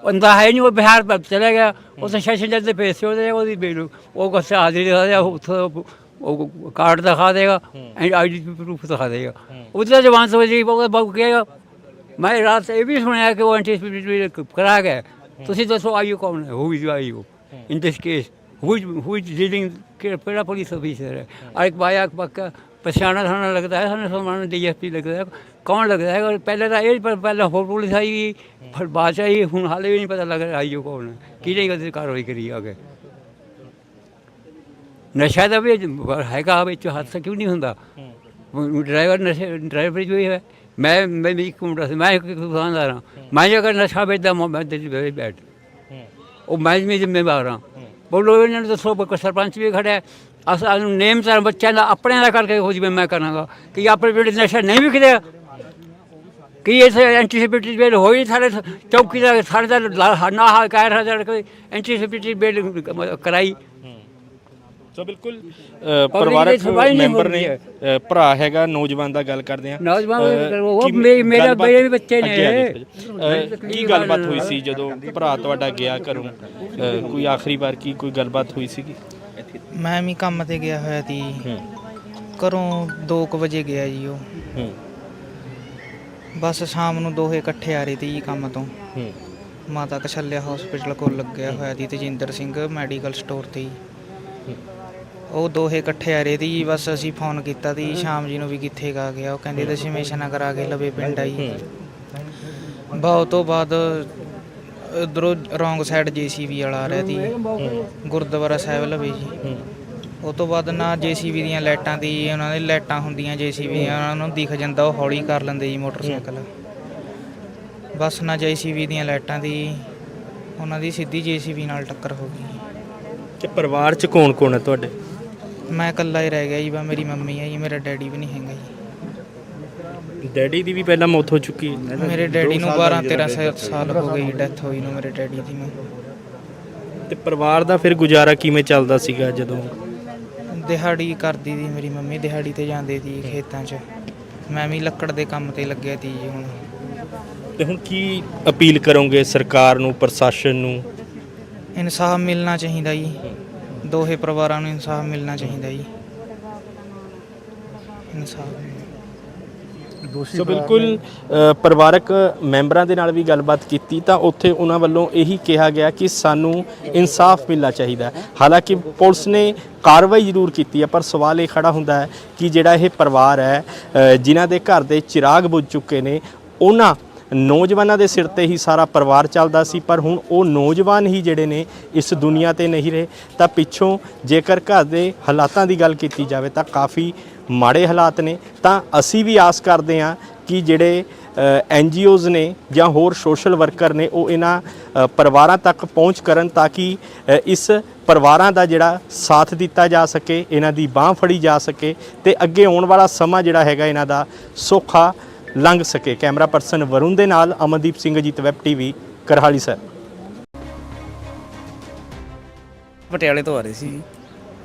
ਬੰਦਾ ਹੈ ਨਹੀਂ ਉਹ ਬਿਹਾਰ ਪਰ ਚਲਾ ਗਿਆ। ਉਹ ਤਾਂ ਸੈਸ਼ਨ ਜੱਜ ਦੇ ਪੈਸੇ ਉਹਦੇ ਉਹਦੀ ਬੇਲੂ ਉਹ ਕੋਸੇ ਹਾਜ਼ਰੀ ਦਿਖਾ ਦੇਗਾ ਉੱਥੋਂ ਉਹ ਕਾਰਡ ਦਿਖਾ ਦੇਗਾ। ਆਈਡੀ ਪ੍ਰੂਫ ਦਿਖਾ ਦੇਗਾ। ਉਹਦਾ ਜਵਾਨ ਸਮਝ ਉਹ ਬਾਬੂ ਕਹੇਗਾ ਮੈਂ ਰਾਤ ਇਹ ਵੀ ਸੁਣਿਆ ਕਿ ਉਹ ਐਂਟੀਸਿਪਿਲਿਟੀ ਕਰਾ ਗਿਆ ਤੁਸੀਂ ਦੱਸੋ ਆਈਓ ਕੌਣ ਹੈ? Who is IO in this case is who is dealing ਕਿਹੜਾ ਪੁਲਿਸ ਅਫੀਸਰ ਹੈ? ਔਰ ਇੱਕ ਬਾਇਆ ਪੱਕਾ ਪਛਾਣਾ ਸਾਨੂੰ ਲੱਗਦਾ ਹੈ ਸਾਨੂੰ ਸਮਾਨ ਡੀਐਸਪੀ ਲੱਗਦਾ ਹੈ। ਕੌਣ ਲੱਗਦਾ ਹੈ? ਪਹਿਲੇ ਤਾਂ ਇਹ ਪਰ ਪਹਿਲਾਂ ਹੋਰ ਪੁਲਿਸ ਆਈ ਫਿਰ ਬਾਅਦ ਆਈ ਹੁਣ ਹਾਲੇ ਵੀ ਨਹੀਂ ਪਤਾ ਲੱਗ ਰਿਹਾ ਆਈਓ ਕੌਣ ਹੈ। ਕਿਹਨੇ ਕਦੇ ਕਾਰਵਾਈ ਕਰੀ ਆ ਕੇ? ਨਸ਼ਾ ਦਾ ਵੀ ਹੈਗਾ ਵਿੱਚ ਹਾਦਸਾ ਕਿਉਂ ਨਹੀਂ ਹੁੰਦਾ? ਡਰਾਈਵਰ ਨਸ਼ੇ ਡਰਾਈਵਰ ਜੋ ਹੈ। ਮੈਂ ਮੈਂ ਵੀ ਇੱਕ ਮੁੰਡਾ ਸੀ ਮੈਂ ਇੱਕ ਦੁਕਾਨਦਾਰ ਹਾਂ। ਮੈਂ ਜੇ ਅਗਰ ਨਸ਼ਾ ਵੇਚਦਾ ਮੈਂ ਤੇ ਵੇਚ ਬੈਠ। ਉਹ ਮੈਂ ਵੀ ਜ਼ਿੰਮੇਵਾਰ ਹਾਂ। ਬੋਲੋ ਇਹਨਾਂ ਨੂੰ ਦੱਸੋ ਕੋਈ ਸਰਪੰਚ ਵੀ ਖੜਿਆ ਅਸਾਂ ਨੂੰ ਨੇਮ ਤਾਂ ਬੱਚਿਆਂ ਦਾ ਆਪਣੇ ਦਾ ਕਰਕੇ ਹੋ ਜਿਵੇਂ ਮੈਂ ਕਰਾਂਗਾ ਕਿ ਆਪਣੇ 'ਚ ਨਸ਼ਾ ਨਹੀਂ ਵਿਕਦਾ। ਕੀ ਇਸ ਐਂਟੀਸਿਪੇਟਰੀ ਬੇਲ ਹੋਈ ਸਾਰੇ ਚੌਕੀ ਦਾ ਸਾਰੇ ਦਾ ਨਾ ਹਾ ਕਹਿ ਰਿਹਾ ਜੜ ਕੋਈ ਐਂਟੀਸਿਪੇਟਰੀ ਬੇਲ ਕਰਾਈ।
ਸੋ ਬਿਲਕੁਲ। ਪਰਿਵਾਰਕ ਮੈਂਬਰ ਨੇ ਭਰਾ ਹੈਗਾ ਨੌਜਵਾਨ ਦਾ ਗੱਲ ਕਰਦੇ ਆ
ਨੌਜਵਾਨ ਉਹ ਮੇਰਾ ਵੀ ਬੱਚੇ ਨੇ।
ਕੀ ਗੱਲਬਾਤ ਹੋਈ ਸੀ ਜਦੋਂ ਭਰਾ ਤੁਹਾਡਾ ਗਿਆ ਘਰੋਂ? ਕੋਈ ਆਖਰੀ ਵਾਰ ਕੀ ਕੋਈ ਗੱਲਬਾਤ ਹੋਈ ਸੀਗੀ?
ਮੈਂ ਵੀ ਕੰਮ ਤੇ ਗਿਆ ਹੋਇਆ ਸੀ। ਘਰੋਂ 2:00 ਵਜੇ ਗਿਆ ਜੀ ਉਹ।
ਹੂੰ।
ਬਸ ਸ਼ਾਮ ਨੂੰ ਦੋਹੇ ਇਕੱਠੇ ਆ ਰਹੇ ਸੀ ਜੀ ਕੰਮ ਤੋਂ। ਮਾਤਾ ਕਸ਼ਲਿਆ ਹਸਪੀਟਲ ਕੋਲ ਲੱਗਿਆ ਹੋਇਆ ਸੀ ਤੇਜਿੰਦਰ ਸਿੰਘ ਮੈਡੀਕਲ ਸਟੋਰ ਤੇ ਜੀ। ਉਹ ਦੋਹੇ ਇਕੱਠੇ ਆ ਰਹੇ ਸੀ ਜੀ ਬਸ ਅਸੀਂ ਫੋਨ ਕੀਤਾ ਸੀ ਸ਼ਾਮ ਜੀ ਨੂੰ ਵੀ ਕਿੱਥੇ ਗਾ ਗਿਆ ਉਹ ਕਹਿੰਦੇ ਦਸ਼ਮੇਸ਼ ਨਗਰ ਆ ਕੇ ਲਵੇ ਪਿੰਡ ਆ ਜੀ ਬਹੁਤ ਤੋਂ ਬਾਅਦ ਉਧਰੋਂ ਰੋਂਗ ਸਾਈਡ ਜੀਸੀਬੀ ਵਾਲਾ ਆ ਰਿਹਾ ਸੀ ਗੁਰਦੁਆਰਾ ਸਾਹਿਬ ਲਵੇ ਜੀ। ਉਹ ਤੋਂ ਬਾਅਦ ਨਾ ਜੀਸੀਬੀ ਦੀਆਂ ਲਾਈਟਾਂ ਦੀ ਉਹਨਾਂ ਦੇ ਲਾਈਟਾਂ ਹੁੰਦੀਆਂ ਜੀਸੀਬੀ ਉਹਨਾਂ ਨੂੰ ਦਿਖ ਜਾਂਦਾ ਉਹ ਹੌਲੀ ਕਰ ਲੈਂਦੇ ਜੀ ਮੋਟਰਸਾਈਕਲ। ਬਸ ਨਾ ਜੀਸੀਬੀ ਦੀਆਂ ਲਾਈਟਾਂ ਦੀ ਉਹਨਾਂ ਦੀ ਸਿੱਧੀ ਜੀਸੀਬੀ ਨਾਲ ਟੱਕਰ ਹੋ ਗਈ।
ਤੇ ਪਰਿਵਾਰ ਚ ਕੌਣ ਕੌਣ ਹੈ ਤੁਹਾਡੇ?
ਮੈਂ ਇਕੱਲਾ ਹੀ ਰਹਿ ਗਿਆ ਜੀ ਬਾ ਮੇਰੀ ਮੰਮੀ ਹੈ ਜੀ ਮੇਰਾ ਡੈਡੀ ਵੀ ਨਹੀਂ ਹੈਗਾ ਜੀ।
ਡੈਡੀ ਦੀ ਵੀ ਪਹਿਲਾਂ ਮੌਤ ਹੋ ਚੁੱਕੀ ਹੈ।
ਮੇਰੇ ਡੈਡੀ ਨੂੰ 12 13 ਸਾਲ- ਹੋ ਗਏ ਡੈਥ ਹੋਈ ਨੂੰ ਮੇਰੇ ਡੈਡੀ ਦੀ ਨੂੰ
ਤੇ ਪਰਿਵਾਰ ਦਾ ਫਿਰ ਗੁਜ਼ਾਰਾ ਕਿਵੇਂ ਚੱਲਦਾ ਸੀਗਾ ਜਦੋਂ?
ਦਿਹਾੜੀ ਕਰਦੀ ਸੀ ਮੇਰੀ ਮੰਮੀ ਦਿਹਾੜੀ ਤੇ ਜਾਂਦੇ ਸੀ ਖੇਤਾਂ 'ਚ। ਮੈਂ ਵੀ ਲੱਕੜ ਦੇ ਕੰਮ ਤੇ ਲੱਗਿਆ ਸੀ ਜੀ ਹੁਣ।
ਤੇ ਹੁਣ ਕੀ ਅਪੀਲ ਕਰੋਗੇ ਸਰਕਾਰ ਨੂੰ ਪ੍ਰਸ਼ਾਸਨ ਨੂੰ?
ਇਨਸਾਫ ਮਿਲਣਾ ਚਾਹੀਦਾ ਜੀ। ਦੋਹੇ ਪਰਿਵਾਰਾਂ ਨੂੰ ਇਨਸਾਫ ਮਿਲਣਾ ਚਾਹੀਦਾ ਜੀ। ਇਨਸਾਫ
ਸੋ ਬਿਲਕੁਲ ਪਰਿਵਾਰਕ ਮੈਂਬਰਾਂ ਦੇ ਨਾਲ ਵੀ ਗੱਲਬਾਤ ਕੀਤੀ ਤਾਂ ਉੱਥੇ ਉਹਨਾਂ ਵੱਲੋਂ ਇਹੀ ਕਿਹਾ ਗਿਆ ਕਿ ਸਾਨੂੰ ਇਨਸਾਫ ਮਿਲਣਾ ਚਾਹੀਦਾ ਹੈ। ਹਾਲਾਂਕਿ ਪੁਲਿਸ ਨੇ ਕਾਰਵਾਈ ਜ਼ਰੂਰ ਕੀਤੀ ਹੈ ਪਰ ਸਵਾਲ ਇਹ ਖੜਾ ਹੁੰਦਾ ਹੈ ਕਿ ਜਿਹੜਾ ਇਹ ਪਰਿਵਾਰ ਹੈ ਅ, ਜਿਨ੍ਹਾਂ ਦੇ ਘਰ ਦੇ ਚਿਰਾਗ ਬੁਝ ਚੁੱਕੇ ਨੇ ਉਹਨਾਂ ਨੌਜਵਾਨਾਂ ਦੇ ਸਿਰ ਤੇ ਹੀ ਸਾਰਾ ਪਰਿਵਾਰ ਚੱਲਦਾ ਸੀ, ਪਰ ਹੁਣ ਉਹ ਨੌਜਵਾਨ ਹੀ ਜਿਹੜੇ ਨੇ ਇਸ ਦੁਨੀਆ ਤੇ ਨਹੀਂ ਰਹੇ। ਤਾਂ ਪਿੱਛੋਂ ਜੇਕਰ ਘਰ ਦੇ ਹਾਲਾਤਾਂ ਦੀ ਗੱਲ ਕੀਤੀ ਜਾਵੇ ਤਾਂ ਕਾਫੀ ਮਾੜੇ ਹਾਲਾਤ ਨੇ। ਤਾਂ ਅਸੀਂ ਵੀ ਆਸ ਕਰਦੇ ਹਾਂ ਕਿ ਜਿਹੜੇ ਐਨ ਜੀਓਜ਼ ਨੇ ਜਾਂ ਹੋਰ ਸੋਸ਼ਲ ਵਰਕਰ ਨੇ ਉਹ ਇਹਨਾਂ ਪਰਿਵਾਰਾਂ ਤੱਕ ਪਹੁੰਚ ਕਰਨ ਤਾਂ ਕਿ ਇਸ ਪਰਿਵਾਰਾਂ ਦਾ ਜਿਹੜਾ ਸਾਥ ਦਿੱਤਾ ਜਾ ਸਕੇ, ਇਹਨਾਂ ਦੀ ਬਾਹ ਫੜੀ ਜਾ ਸਕੇ ਤੇ ਅੱਗੇ ਆਉਣ ਵਾਲਾ ਸਮਾਂ ਜਿਹੜਾ ਹੈਗਾ ਇਹਨਾਂ ਦਾ ਸੌਖਾ ਲੰਘ ਸਕੇ। ਕੈਮਰਾ ਪਰਸਨ ਵਰੁਣ ਦੇ ਨਾਲ Amandeep Singh Ajit web TV Karhali sir.
ਪਟਿਆਲੇ ਤੋਂ ਆ ਰਹੇ ਸੀ।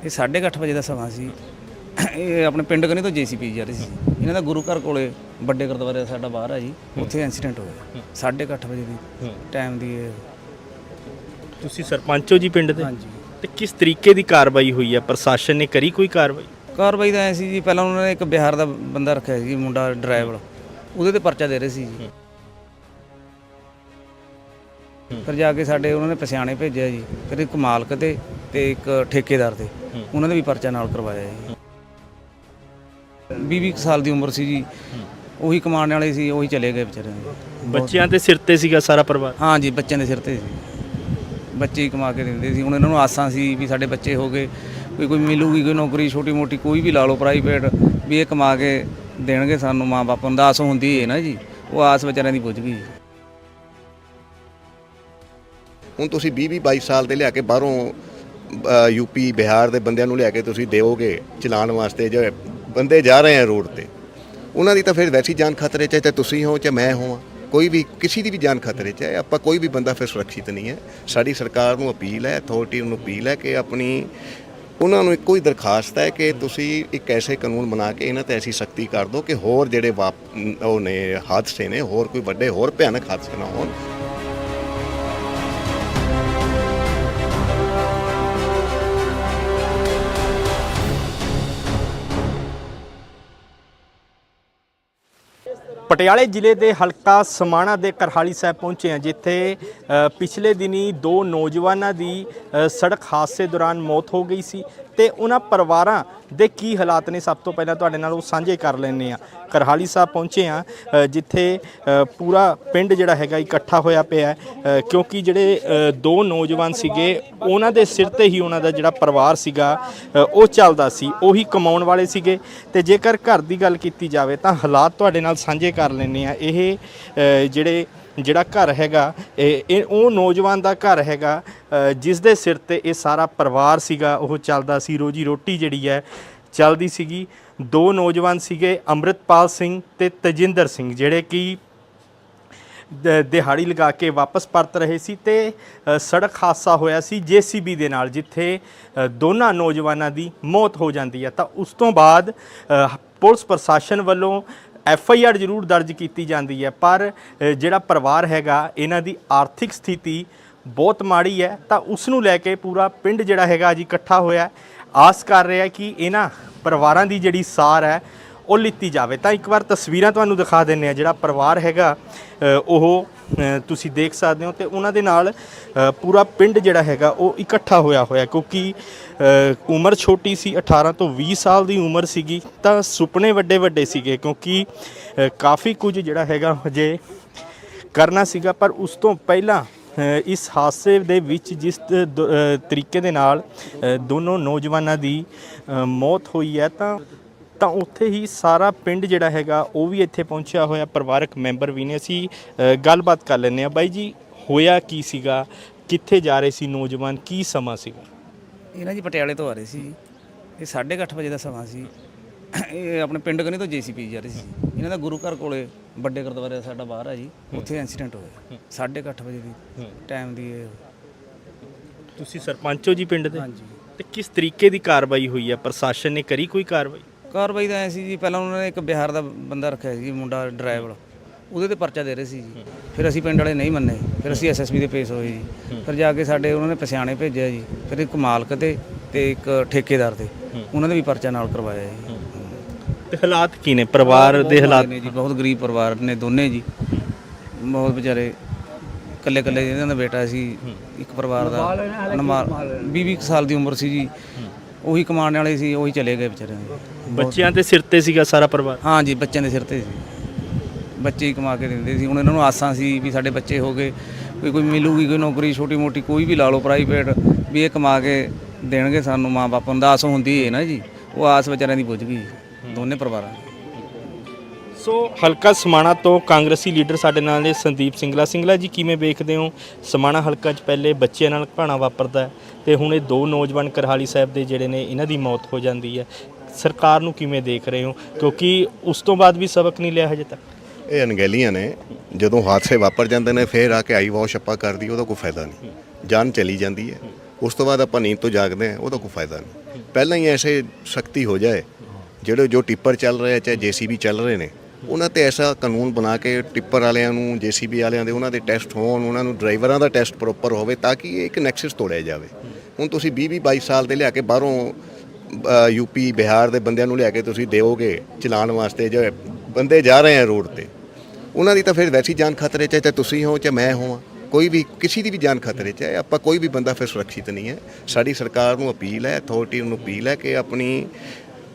ਇਹ 8:30 ਵਜੇ ਦਾ ਸਮਾਂ ਸੀ। ਇਹ ਆਪਣੇ ਪਿੰਡ ਕਨੇ ਤੋਂ ਜੀਸੀਪੀ ਜਾ ਰਹੇ ਸੀ। ਇਹਨਾਂ ਦਾ ਗੁਰੂ ਘਰ ਕੋਲੇ ਵੱਡੇ ਗੁਰਦੁਆਰੇ ਦਾ ਸਾਡਾ ਬਾਹਰ ਆ ਜੀ। ਉੱਥੇ ਇਨਸੀਡੈਂਟ ਹੋਇਆ। 8:30 ਵਜੇ ਦੀ ਟਾਈਮ ਦੀ
ਤੁਸੀਂ ਸਰਪੰਚ ਹੋ ਜੀ ਪਿੰਡ ਦੇ?
ਹਾਂਜੀ।
ਤੇ ਕਿਸ ਤਰੀਕੇ ਦੀ ਕਾਰਵਾਈ ਹੋਈ ਹੈ? ਪ੍ਰਸ਼ਾਸਨ ਨੇ ਕਰੀ ਕੋਈ ਕਾਰਵਾਈ?
ਕਾਰਵਾਈ ਤਾਂ ਐ ਸੀ ਜੀ ਪਹਿਲਾਂ ਉਹਨਾਂ ਨੇ ਇੱਕ ਬਿਹਾਰ ਦਾ ਬੰਦਾ ਰੱਖਿਆ ਸੀ ਮੁੰਡਾ ਡਰਾਈਵਰ। ਉਹਦੇ ਤੇ ਪਰਚਾ ਦੇ ਰਹੇ ਸੀ ਜੀ। ਫਿਰ ਜਾ ਕੇ ਸਾਡੇ ਉਹਨਾਂ ਨੇ ਪਛਾਣੇ ਭੇਜਿਆ ਜੀ ਫਿਰ ਇੱਕ ਮਾਲਕ ਤੇ ਤੇ ਇੱਕ ਠੇਕੇਦਾਰ ਤੇ। ਉਹਨਾਂ ਨੇ ਵੀ ਪਰਚਾ ਨਾਲ ਕਰਵਾਇਆ ਜੀ। 20 ਸਾਲ ਦੀ ਉਮਰ ਸੀ ਜੀ। ਉਹੀ ਕਮਾਉਣ ਵਾਲੇ ਸੀ ਉਹੀ ਚਲੇ ਗਏ ਵਿਚਾਰੇ।
ਬੱਚਿਆਂ ਦੇ ਸਿਰ ਤੇ ਸੀਗਾ ਸਾਰਾ ਪਰਿਵਾਰ?
ਹਾਂ ਜੀ ਬੱਚਿਆਂ ਦੇ ਸਿਰ ਤੇ ਸੀ। ਬੱਚੇ ਹੀ ਕਮਾ ਕੇ ਦਿੰਦੇ ਸੀ। ਹੁਣ ਇਹਨਾਂ ਨੂੰ ਆਸਾਂ ਸੀ ਵੀ ਸਾਡੇ ਬੱਚੇ ਹੋ ਗਏ। ਕੋਈ ਕੋਈ ਮਿਲੂਗੀ ਕੋਈ ਨੌਕਰੀ ਛੋਟੀ ਮੋਟੀ ਕੋਈ ਵੀ ਲਾ ਲਓ ਪ੍ਰਾਈਵੇਟ ਵੀ ਇਹ ਕਮਾ ਕੇ ਦੇਣਗੇ ਸਾਨੂੰ, ਮਾਂ ਬਾਪ ਨੂੰ ਆਸ ਹੁੰਦੀ ਹੈ ਨਾ ਜੀ। ਉਹ ਆਸ ਵਿਚਾਰਿਆਂ ਦੀ ਪੁੱਜ ਗਈ
ਹੁਣ ਤੁਸੀਂ 20 20 22 ਸਾਲ ਦੇ ਲਿਆ ਕੇ ਬਾਹਰੋਂ ਯੂਪੀ ਬਿਹਾਰ ਦੇ ਬੰਦਿਆਂ ਨੂੰ ਲਿਆ ਕੇ ਤੁਸੀਂ ਦਿਓਗੇ ਚਲਾਉਣ ਵਾਸਤੇ, ਜੋ ਬੰਦੇ ਜਾ ਰਹੇ ਆ ਰੋਡ ਤੇ। ਉਹਨਾਂ ਦੀ ਤਾਂ ਫਿਰ ਵੈਸੀ ਜਾਨ ਖਤਰੇ 'ਚ ਹੈ, ਚਾਹੇ ਤੁਸੀਂ ਹੋ ਚਾਹੇ ਮੈਂ ਹੋਵਾਂ। ਕੋਈ ਵੀ, ਕਿਸੇ ਦੀ ਵੀ ਜਾਨ ਖਤਰੇ 'ਚ ਹੈ ਆਪਾਂ ਕੋਈ ਵੀ ਬੰਦਾ ਫਿਰ ਸੁਰੱਖਿਅਤ ਨਹੀਂ ਹੈ। ਸਾਡੀ ਸਰਕਾਰ ਨੂੰ ਅਪੀਲ ਹੈ ਅਥਾਰਟੀ ਨੂੰ ਅਪੀਲ ਹੈ ਕਿ ਆਪਣੀ ਉਹਨਾਂ ਨੂੰ ਇੱਕੋ ਹੀ ਦਰਖਾਸਤ ਹੈ ਕਿ ਤੁਸੀਂ ਇੱਕ ਐਸੇ ਕਾਨੂੰਨ ਬਣਾ ਕੇ ਇਹਨਾਂ ਤੇ ਐਸੀ ਸਖਤੀ ਕਰ ਦਿਓ ਕਿ ਹੋਰ ਜਿਹੜੇ ਵਾਪ ਉਹ ਨੇ ਹਾਦਸੇ ਨੇ, ਹੋਰ ਕੋਈ ਵੱਡੇ ਹੋਰ ਭਿਆਨਕ ਹਾਦਸੇ ਨਾ ਹੋਣ।
ਪਟਿਆਲੇ ਜ਼ਿਲ੍ਹੇ ਦੇ ਹਲਕਾ ਸਮਾਣਾ ਦੇ ਕਰਹਾਲੀ ਸਾਹਿਬ ਪਹੁੰਚੇ ਹਾਂ, ਜਿੱਥੇ ਪਿਛਲੇ ਦਿਨੀ ਦੋ ਨੌਜਵਾਨਾਂ ਦੀ ਸੜਕ ਹਾਦਸੇ ਦੌਰਾਨ ਮੌਤ ਹੋ ਗਈ ਸੀ ਤੇ ਉਹਨਾਂ ਪਰਿਵਾਰਾਂ ਦੇ ਕੀ ਹਾਲਾਤ ਨੇ? ਸਭ ਤੋਂ ਪਹਿਲਾਂ ਤੁਹਾਡੇ ਨਾਲ ਉਹ ਸਾਂਝੇ ਕਰ ਲੈਣੇ ਆ ਕਰਹਾਲੀ ਸਾਹਿਬ ਪਹੁੰਚੇ ਹਾਂ ਜਿੱਥੇ ਪੂਰਾ ਪਿੰਡ ਜਿਹੜਾ ਹੈਗਾ ਇਕੱਠਾ ਹੋਇਆ ਪਿਆ ਕਿਉਂਕਿ ਜਿਹੜੇ ਦੋ ਨੌਜਵਾਨ ਸੀਗੇ, ਉਹਨਾਂ ਦੇ ਸਿਰ ਤੇ ਹੀ ਉਹਨਾਂ ਦਾ ਜਿਹੜਾ ਪਰਿਵਾਰ ਸੀਗਾ ਉਹ ਚੱਲਦਾ ਸੀ, ਉਹੀ ਕਮਾਉਣ ਵਾਲੇ ਸੀਗੇ। ਤੇ ਜੇਕਰ ਘਰ ਦੀ ਗੱਲ ਕੀਤੀ ਜਾਵੇ ਤਾਂ ਹਾਲਾਤ ਤੁਹਾਡੇ ਨਾਲ ਸਾਂਝੇ ਕਰ ਲੈਣੇ ਆ ਇਹ ਜਿਹੜੇ ਜਿਹੜਾ ਘਰ ਹੈਗਾ, ਇਹ ਇਹ ਉਹ ਨੌਜਵਾਨ ਦਾ ਘਰ ਹੈਗਾ ਜਿਸ ਦੇ ਸਿਰ ਤੇ ਇਹ ਸਾਰਾ ਪਰਿਵਾਰ ਸੀਗਾ, ਉਹ ਚੱਲਦਾ ਸੀ ਰੋਜੀ ਰੋਟੀ ਜਿਹੜੀ ਹੈ, ਚੱਲਦੀ ਸੀਗੀ। ਦੋ ਨੌਜਵਾਨ ਸੀਗੇ, ਅੰਮ੍ਰਿਤਪਾਲ ਸਿੰਘ ਤੇ ਤਜਿੰਦਰ ਸਿੰਘ, ਜਿਹੜੇ ਕਿ ਦਿਹਾੜੀ ਲਗਾ ਕੇ ਵਾਪਸ ਪਰਤ ਰਹੇ ਸੀ ਤੇ ਸੜਕ ਹਾਦਸਾ ਹੋਇਆ ਸੀ ਜੀਸੀਬੀ ਦੇ ਨਾਲ, ਜਿੱਥੇ ਦੋਨਾਂ ਨੌਜਵਾਨਾਂ ਦੀ ਮੌਤ ਹੋ ਜਾਂਦੀ ਹੈ। ਤਾਂ ਉਸ ਤੋਂ ਬਾਅਦ ਪੁਲਿਸ ਪ੍ਰਸ਼ਾਸਨ ਵੱਲੋਂ ਐਫ ਆਈ ਆਰ ਜ਼ਰੂਰ ਦਰਜ ਕੀਤੀ ਜਾਂਦੀ ਹੈ, ਪਰ ਜਿਹੜਾ ਪਰਿਵਾਰ ਹੈਗਾ, ਇਹਨਾਂ ਦੀ ਆਰਥਿਕ ਸਥਿਤੀ ਬਹੁਤ ਮਾੜੀ ਹੈ, ਤਾਂ ਉਸ ਨੂੰ ਲੈ ਕੇ ਪੂਰਾ ਪਿੰਡ ਜਿਹੜਾ ਹੈਗਾ ਅੱਜ ਇਕੱਠਾ ਹੋਇਆ ਆਸ ਕਰ ਰਿਹਾ ਕਿ ਇਹਨਾਂ ਪਰਿਵਾਰਾਂ ਦੀ ਜਿਹੜੀ ਸਾਰ ਹੈ, ਉਹ ਲਿੱਤੀ ਜਾਵੇ। ਤਾਂ ਇੱਕ ਵਾਰ ਤਸਵੀਰਾਂ ਤੁਹਾਨੂੰ ਦਿਖਾ ਦਿੰਨੇ ਆ ਜਿਹੜਾ ਪਰਿਵਾਰ ਹੈਗਾ ਉਹ ਤੁਸੀਂ ਦੇਖ ਸਕਦੇ ਹੋ ਤੇ ਉਹਨਾਂ ਦੇ ਨਾਲ ਪੂਰਾ ਪਿੰਡ ਜਿਹੜਾ ਹੈਗਾ, ਉਹ ਇਕੱਠਾ ਹੋਇਆ ਹੋਇਆ ਕਿਉਂਕਿ ਉਮਰ ਛੋਟੀ ਸੀ 18 ਤੋਂ 20 ਸਾਲ ਦੀ ਉਮਰ ਸੀਗੀ, ਤਾਂ ਸੁਪਨੇ ਵੱਡੇ ਵੱਡੇ ਸੀਗੇ, ਕਿਉਂਕਿ ਕਾਫੀ ਕੁਝ ਜਿਹੜਾ ਹੈਗਾ ਹਜੇ ਕਰਨਾ ਸੀਗਾ, ਪਰ ਉਸ ਤੋਂ ਪਹਿਲਾਂ ਇਸ ਹਾਦਸੇ ਦੇ ਵਿੱਚ ਜਿਸ ਤ- ਤਰੀਕੇ ਦੇ ਨਾਲ ਦੋਨੋਂ ਨੌਜਵਾਨਾਂ ਦੀ ਮੌਤ ਹੋਈ ਹੈ, ਤਾਂ ਤਾਂ ਉੱਥੇ ਹੀ ਸਾਰਾ ਪਿੰਡ ਜਿਹੜਾ ਹੈਗਾ ਉਹ ਵੀ ਇੱਥੇ ਪਹੁੰਚਿਆ ਹੋਇਆ ਪਰਿਵਾਰਕ ਮੈਂਬਰ ਵੀ ਨੇ। ਅਸੀਂ ਅ, ਗੱਲਬਾਤ ਕਰ ਲੈਂਦੇ ਆ ਬਾਈ ਜੀ ਹੋਇਆ ਕੀ ਸੀਗਾ? ਕਿੱਥੇ ਜਾ ਰਹੇ ਸੀ ਨੌਜਵਾਨ? ਕੀ ਸਮਾਂ ਸੀਗਾ?
ਇਹ ਨਾ ਜੀ ਪਟਿਆਲੇ ਤੋਂ ਆ ਰਹੇ ਸੀ ਇਹ 8:30 ਵਜੇ ਦਾ ਸਮਾਂ ਸੀ। ਇਹ ਆਪਣੇ ਪਿੰਡ ਕਨੇ ਤੋਂ ਜੀਸੀਪੀ ਜਾ ਰਹੇ ਸੀ ਇਹਨਾਂ ਦਾ ਗੁਰੂ ਘਰ ਕੋਲੇ ਵੱਡੇ ਗੁਰਦੁਆਰੇ ਦਾ ਸਾਡਾ ਬਾਹਰ ਆ ਜੀ। ਉੱਥੇ ਇਨਸੀਡੈਂਟ ਹੋਇਆ। 8:30 ਵਜੇ ਦੀ ਟਾਈਮ ਦੀ ਇਹ।
ਤੁਸੀਂ ਸਰਪੰਚ ਹੋ ਜੀ ਪਿੰਡ ਦੇ?
ਹਾਂਜੀ।
ਤੇ ਕਿਸ ਤਰੀਕੇ ਦੀ ਕਾਰਵਾਈ ਹੋਈ ਹੈ ਪ੍ਰਸ਼ਾਸਨ ਨੇ ਕਰੀ ਕੋਈ ਕਾਰਵਾਈ?
ਕਾਰਵਾਈ ਤਾਂ ਐ ਸੀ ਜੀ ਪਹਿਲਾਂ ਉਹਨਾਂ ਨੇ ਇੱਕ ਬਿਹਾਰ ਦਾ ਬੰਦਾ ਰੱਖਿਆ ਸੀ ਮੁੰਡਾ ਡਰਾਈਵਰ। ਉਹਦੇ ਤੇ ਪਰਚਾ ਦੇ ਰਹੇ ਸੀ ਜੀ। ਫਿਰ ਅਸੀਂ ਪਿੰਡ ਵਾਲੇ ਨਹੀਂ ਮੰਨੇ। ਫਿਰ ਅਸੀਂ ਐਸਐਸਬੀ ਦੇ ਪੇਸ਼ ਹੋਏ ਜੀ। ਫਿਰ ਜਾ ਕੇ ਸਾਡੇ ਉਹਨਾਂ ਨੇ ਪਛਾਣੇ ਭੇਜਿਆ ਜੀ। ਫਿਰ ਇੱਕ ਮਾਲਕ ਤੇ ਤੇ ਇੱਕ ਠੇਕੇਦਾਰ ਤੇ ਉਹਨਾਂ ਨੇ ਵੀ ਪਰਚਾ ਨਾਲ ਕਰਵਾਇਆ ਜੀ।
ਤੇ ਹਾਲਾਤ ਕੀ ਨੇ? ਪਰਿਵਾਰ ਦੇ ਹਾਲਾਤ
ਨੇ ਜੀ ਬਹੁਤ ਗਰੀਬ ਪਰਿਵਾਰ ਨੇ ਦੋਨੇ ਜੀ। ਬਹੁਤ ਵਿਚਾਰੇ ਇਕੱਲੇ ਇਕੱਲੇ ਇਹਨਾਂ ਦਾ ਬੇਟਾ ਸੀ ਇੱਕ ਪਰਿਵਾਰ ਦਾ ਨਮਾ 20 ਸਾਲ ਦੀ ਉਮਰ ਸੀ ਜੀ। ਉਹੀ ਕਮਾਉਣ ਵਾਲੇ ਸੀ ਉਹੀ ਚਲੇ ਗਏ ਵਿਚਾਰੇ
ਬੱਚਿਆਂ ਤੇ ਸਿਰ ਤੇ ਸੀਗਾ ਸਾਰਾ ਪਰਿਵਾਰ?
ਹਾਂ ਜੀ ਬੱਚਿਆਂ ਦੇ ਸਿਰ ਤੇ ਸੀ। ਬੱਚੇ ਹੀ ਕਮਾ ਕੇ ਦਿੰਦੇ ਸੀ। ਹੁਣ ਇਹਨਾਂ ਨੂੰ ਆਸਾਂ ਸੀ ਵੀ ਸਾਡੇ ਬੱਚੇ ਹੋ ਗਏ। ਕੋਈ ਕੋਈ ਮਿਲੂਗੀ ਕੋਈ ਨੌਕਰੀ ਛੋਟੀ ਮੋਟੀ ਕੋਈ ਵੀ ਲਾ ਲਓ ਪ੍ਰਾਈਵੇਟ ਵੀ ਇਹ ਕਮਾ ਕੇ ਦੇਣਗੇ ਸਾਨੂੰ ਮਾਂ ਬਾਪ ਨੂੰ ਆਸ ਹੁੰਦੀ ਹੈ ਨਾ ਜੀ। ਉਹ ਆਸ ਵਿਚਾਰਿਆਂ ਦੀ ਬੁੱਝ ਗਈ। ਦੋਨੇ ਪਰਿਵਾਰਾਂ ਦੀ।
ਸੋ ਹਲਕਾ ਸਮਾਣਾ ਤੋਂ ਕਾਂਗਰਸੀ ਲੀਡਰ ਸਾਡੇ ਨਾਲ ਨੇ ਸੰਦੀਪ ਸਿੰਗਲਾ। ਸਿੰਗਲਾ ਜੀ ਕਿਵੇਂ ਵੇਖਦੇ ਹੋ? ਸਮਾਣਾ ਹਲਕਾ 'ਚ ਪਹਿਲੇ ਬੱਚਿਆਂ ਨਾਲ ਭਾਣਾ ਵਾਪਰਦਾ ਤੇ ਹੁਣ ਇਹ ਦੋ ਨੌਜਵਾਨ ਕਰਹਾਲੀ ਸਾਹਿਬ ਦੇ ਜਿਹੜੇ ਨੇ ਇਹਨਾਂ ਦੀ ਮੌਤ ਹੋ ਜਾਂਦੀ ਹੈ। ਸਰਕਾਰ ਨੂੰ ਕਿਵੇਂ ਦੇਖ ਰਹੇ ਹੋ? ਕਿਉਂਕਿ ਉਸ ਤੋਂ ਬਾਅਦ ਵੀ ਸਬਕ ਨਹੀਂ ਲਿਆ ਹਜੇ ਤੱਕ।
ਇਹ ਅਣਗਹਿਲੀਆਂ ਨੇ। ਜਦੋਂ ਹਾਦਸੇ ਵਾਪਰ ਜਾਂਦੇ ਨੇ ਫੇਰ ਆ ਕੇ ਆਈ ਵਾਸ਼ ਆਪਾਂ ਕਰਦੀ ਉਹਦਾ ਕੋਈ ਫਾਇਦਾ ਨਹੀਂ। ਜਾਨ ਚਲੀ ਜਾਂਦੀ ਹੈ। ਉਸ ਤੋਂ ਬਾਅਦ ਆਪਾਂ ਨੀਂਦ ਤੋਂ ਜਾਗਦੇ ਹਾਂ ਉਹਦਾ ਕੋਈ ਫਾਇਦਾ ਨਹੀਂ। ਪਹਿਲਾਂ ਹੀ ਐਸੇ ਸ਼ਕਤੀ ਹੋ ਜਾਏ ਜਿਹੜੇ ਜੋ ਟਿੱਪਰ ਚੱਲ ਰਹੇ ਆ, ਚਾਹੇ ਜੀਸੀਬੀ ਚੱਲ ਰਹੇ ਨੇ ਉਹਨਾਂ ਤੇ ਐਸਾ ਕਾਨੂੰਨ ਬਣਾ ਕੇ ਟਿੱਪਰ ਵਾਲਿਆਂ ਨੂੰ ਜੀਸੀਬੀ ਵਾਲਿਆਂ ਦੇ ਉਹਨਾਂ ਦੇ ਟੈਸਟ ਹੋਣ ਉਹਨਾਂ ਨੂੰ ਡਰਾਈਵਰਾਂ ਦਾ ਟੈਸਟ ਪ੍ਰੋਪਰ ਹੋਵੇ ਤਾਂ ਕਿ ਇਹ ਇੱਕ ਨੈਕਸਸ ਤੋੜਿਆ ਜਾਵੇ। ਹੁਣ ਤੁਸੀਂ 20 20 22 ਸਾਲ ਦੇ ਲਿਆ ਕੇ ਬਾਹਰੋਂ ਯੂਪੀ ਬਿਹਾਰ ਦੇ ਬੰਦਿਆਂ ਨੂੰ ਲਿਆ ਕੇ ਤੁਸੀਂ ਦਿਓਗੇ ਚਲਾਉਣ ਵਾਸਤੇ ਜੋ ਬੰਦੇ ਜਾ ਰਹੇ ਆ ਰੋਡ ਤੇ। ਉਹਨਾਂ ਦੀ ਤਾਂ ਫਿਰ ਵੈਸੀ ਜਾਨ ਖਤਰੇ 'ਚ ਹੈ, ਚਾਹੇ ਤੁਸੀਂ ਹੋ ਚਾਹੇ ਮੈਂ ਹੋਵਾਂ। ਕੋਈ ਵੀ, ਕਿਸੇ ਦੀ ਵੀ ਜਾਨ ਖਤਰੇ 'ਚ ਹੈ ਆਪਾਂ ਕੋਈ ਵੀ ਬੰਦਾ ਫਿਰ ਸੁਰੱਖਿਅਤ ਨਹੀਂ ਹੈ। ਸਾਡੀ ਸਰਕਾਰ ਨੂੰ ਅਪੀਲ ਹੈ ਅਥਾਰਟੀ ਨੂੰ ਅਪੀਲ ਹੈ ਕਿ ਆਪਣੀ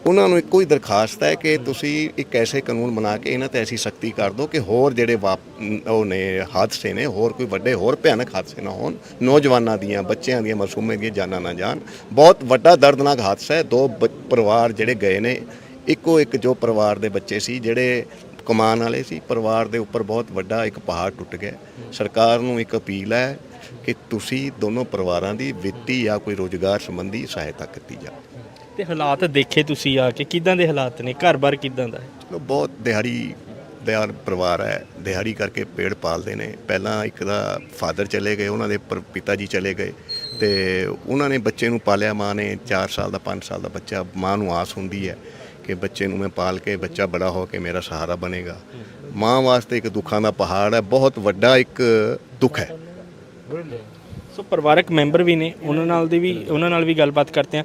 ਉਹਨਾਂ ਨੂੰ ਇੱਕੋ ਹੀ ਦਰਖਾਸਤ ਹੈ ਕਿ ਤੁਸੀਂ ਇੱਕ ਐਸੇ ਕਾਨੂੰਨ ਬਣਾ ਕੇ ਇਹਨਾਂ ਤੇ ਐਸੀ ਸਖਤੀ ਕਰ ਦਿਓ ਕਿ ਹੋਰ ਜਿਹੜੇ ਵਾਪ- ਉਹ ਨੇ ਹਾਦਸੇ ਨੇ, ਹੋਰ ਕੋਈ ਵੱਡੇ ਹੋਰ ਭਿਆਨਕ ਹਾਦਸੇ ਨਾ ਹੋਣ, ਨੌਜਵਾਨਾਂ ਦੀਆਂ, ਬੱਚਿਆਂ ਦੀਆਂ, ਮਾਸੂਮਾਂ ਦੀਆਂ ਜਾਨਾਂ ਨਾ ਜਾਣ। ਬਹੁਤ ਵੱਡਾ ਦਰਦਨਾਕ ਹਾਦਸਾ ਹੈ। ਦੋ ਬ- ਪਰਿਵਾਰ ਜਿਹੜੇ ਗਏ ਨੇ, ਇੱਕੋ ਇੱਕ ਜੋ ਪਰਿਵਾਰ ਦੇ ਬੱਚੇ ਸੀ, ਜਿਹੜੇ ਕਮਾਨ ਵਾਲੇ ਸੀ, ਪਰਿਵਾਰ ਦੇ ਉੱਪਰ ਬਹੁਤ ਵੱਡਾ ਇੱਕ ਪਹਾੜ ਟੁੱਟ ਗਿਆ। ਸਰਕਾਰ ਨੂੰ ਇੱਕ ਅਪੀਲ ਹੈ ਕਿ ਤੁਸੀਂ ਦੋਨੋਂ ਪਰਿਵਾਰਾਂ ਦੀ ਵਿੱਤੀ ਜਾਂ ਕੋਈ ਰੋਜ਼ਗਾਰ ਸੰਬੰਧੀ ਸਹਾਇਤਾ ਕੀਤੀ ਜਾਵੇ।
ਤੇ ਹਾਲਾਤ ਦੇਖੇ ਤੁਸੀਂ ਆ ਕੇ ਕਿਦਾਂ ਦੇ ਹਾਲਾਤ ਨੇ? ਘਰ-ਬਾਰ ਕਿਦਾਂ ਦਾ ਹੈ?
ਚਲੋ ਬਹੁਤ ਦਿਹਾੜੀ ਦਿਹਾੜ ਪਰਿਵਾਰ ਹੈ। ਦਿਹਾੜੀ ਕਰਕੇ ਪੇੜ ਪਾਲਦੇ ਨੇ। ਪਹਿਲਾਂ ਇੱਕ ਦਾ ਫਾਦਰ ਚਲੇ ਗਏ ਉਹਨਾਂ ਦੇ ਪਰ ਪਿਤਾ ਜੀ ਚਲੇ ਗਏ ਤੇ ਉਹਨਾਂ ਨੇ ਬੱਚੇ ਨੂੰ ਪਾਲਿਆ ਮਾਂ ਨੇ 4 ਸਾਲ ਦਾ 5 ਸਾਲ ਦਾ ਬੱਚਾ ਮਾਂ ਨੂੰ ਆਸ ਹੁੰਦੀ ਹੈ ਕਿ ਬੱਚੇ ਨੂੰ ਮੈਂ ਪਾਲ ਕੇ ਬੱਚਾ ਬੜਾ ਹੋ ਕੇ ਮੇਰਾ ਸਹਾਰਾ ਬਣੇਗਾ। ਮਾਂ ਵਾਸਤੇ ਇੱਕ ਦੁੱਖਾਂ ਦਾ ਪਹਾੜ ਹੈ। ਬਹੁਤ ਵੱਡਾ ਇੱਕ ਦੁੱਖ ਹੈ।
ਸੋ ਪਰਿਵਾਰਕ ਮੈਂਬਰ ਵੀ ਨੇ ਉਹਨਾਂ ਨਾਲ ਦੀ ਵੀ ਉਹਨਾਂ ਨਾਲ ਵੀ ਗੱਲਬਾਤ ਕਰਦੇ ਆ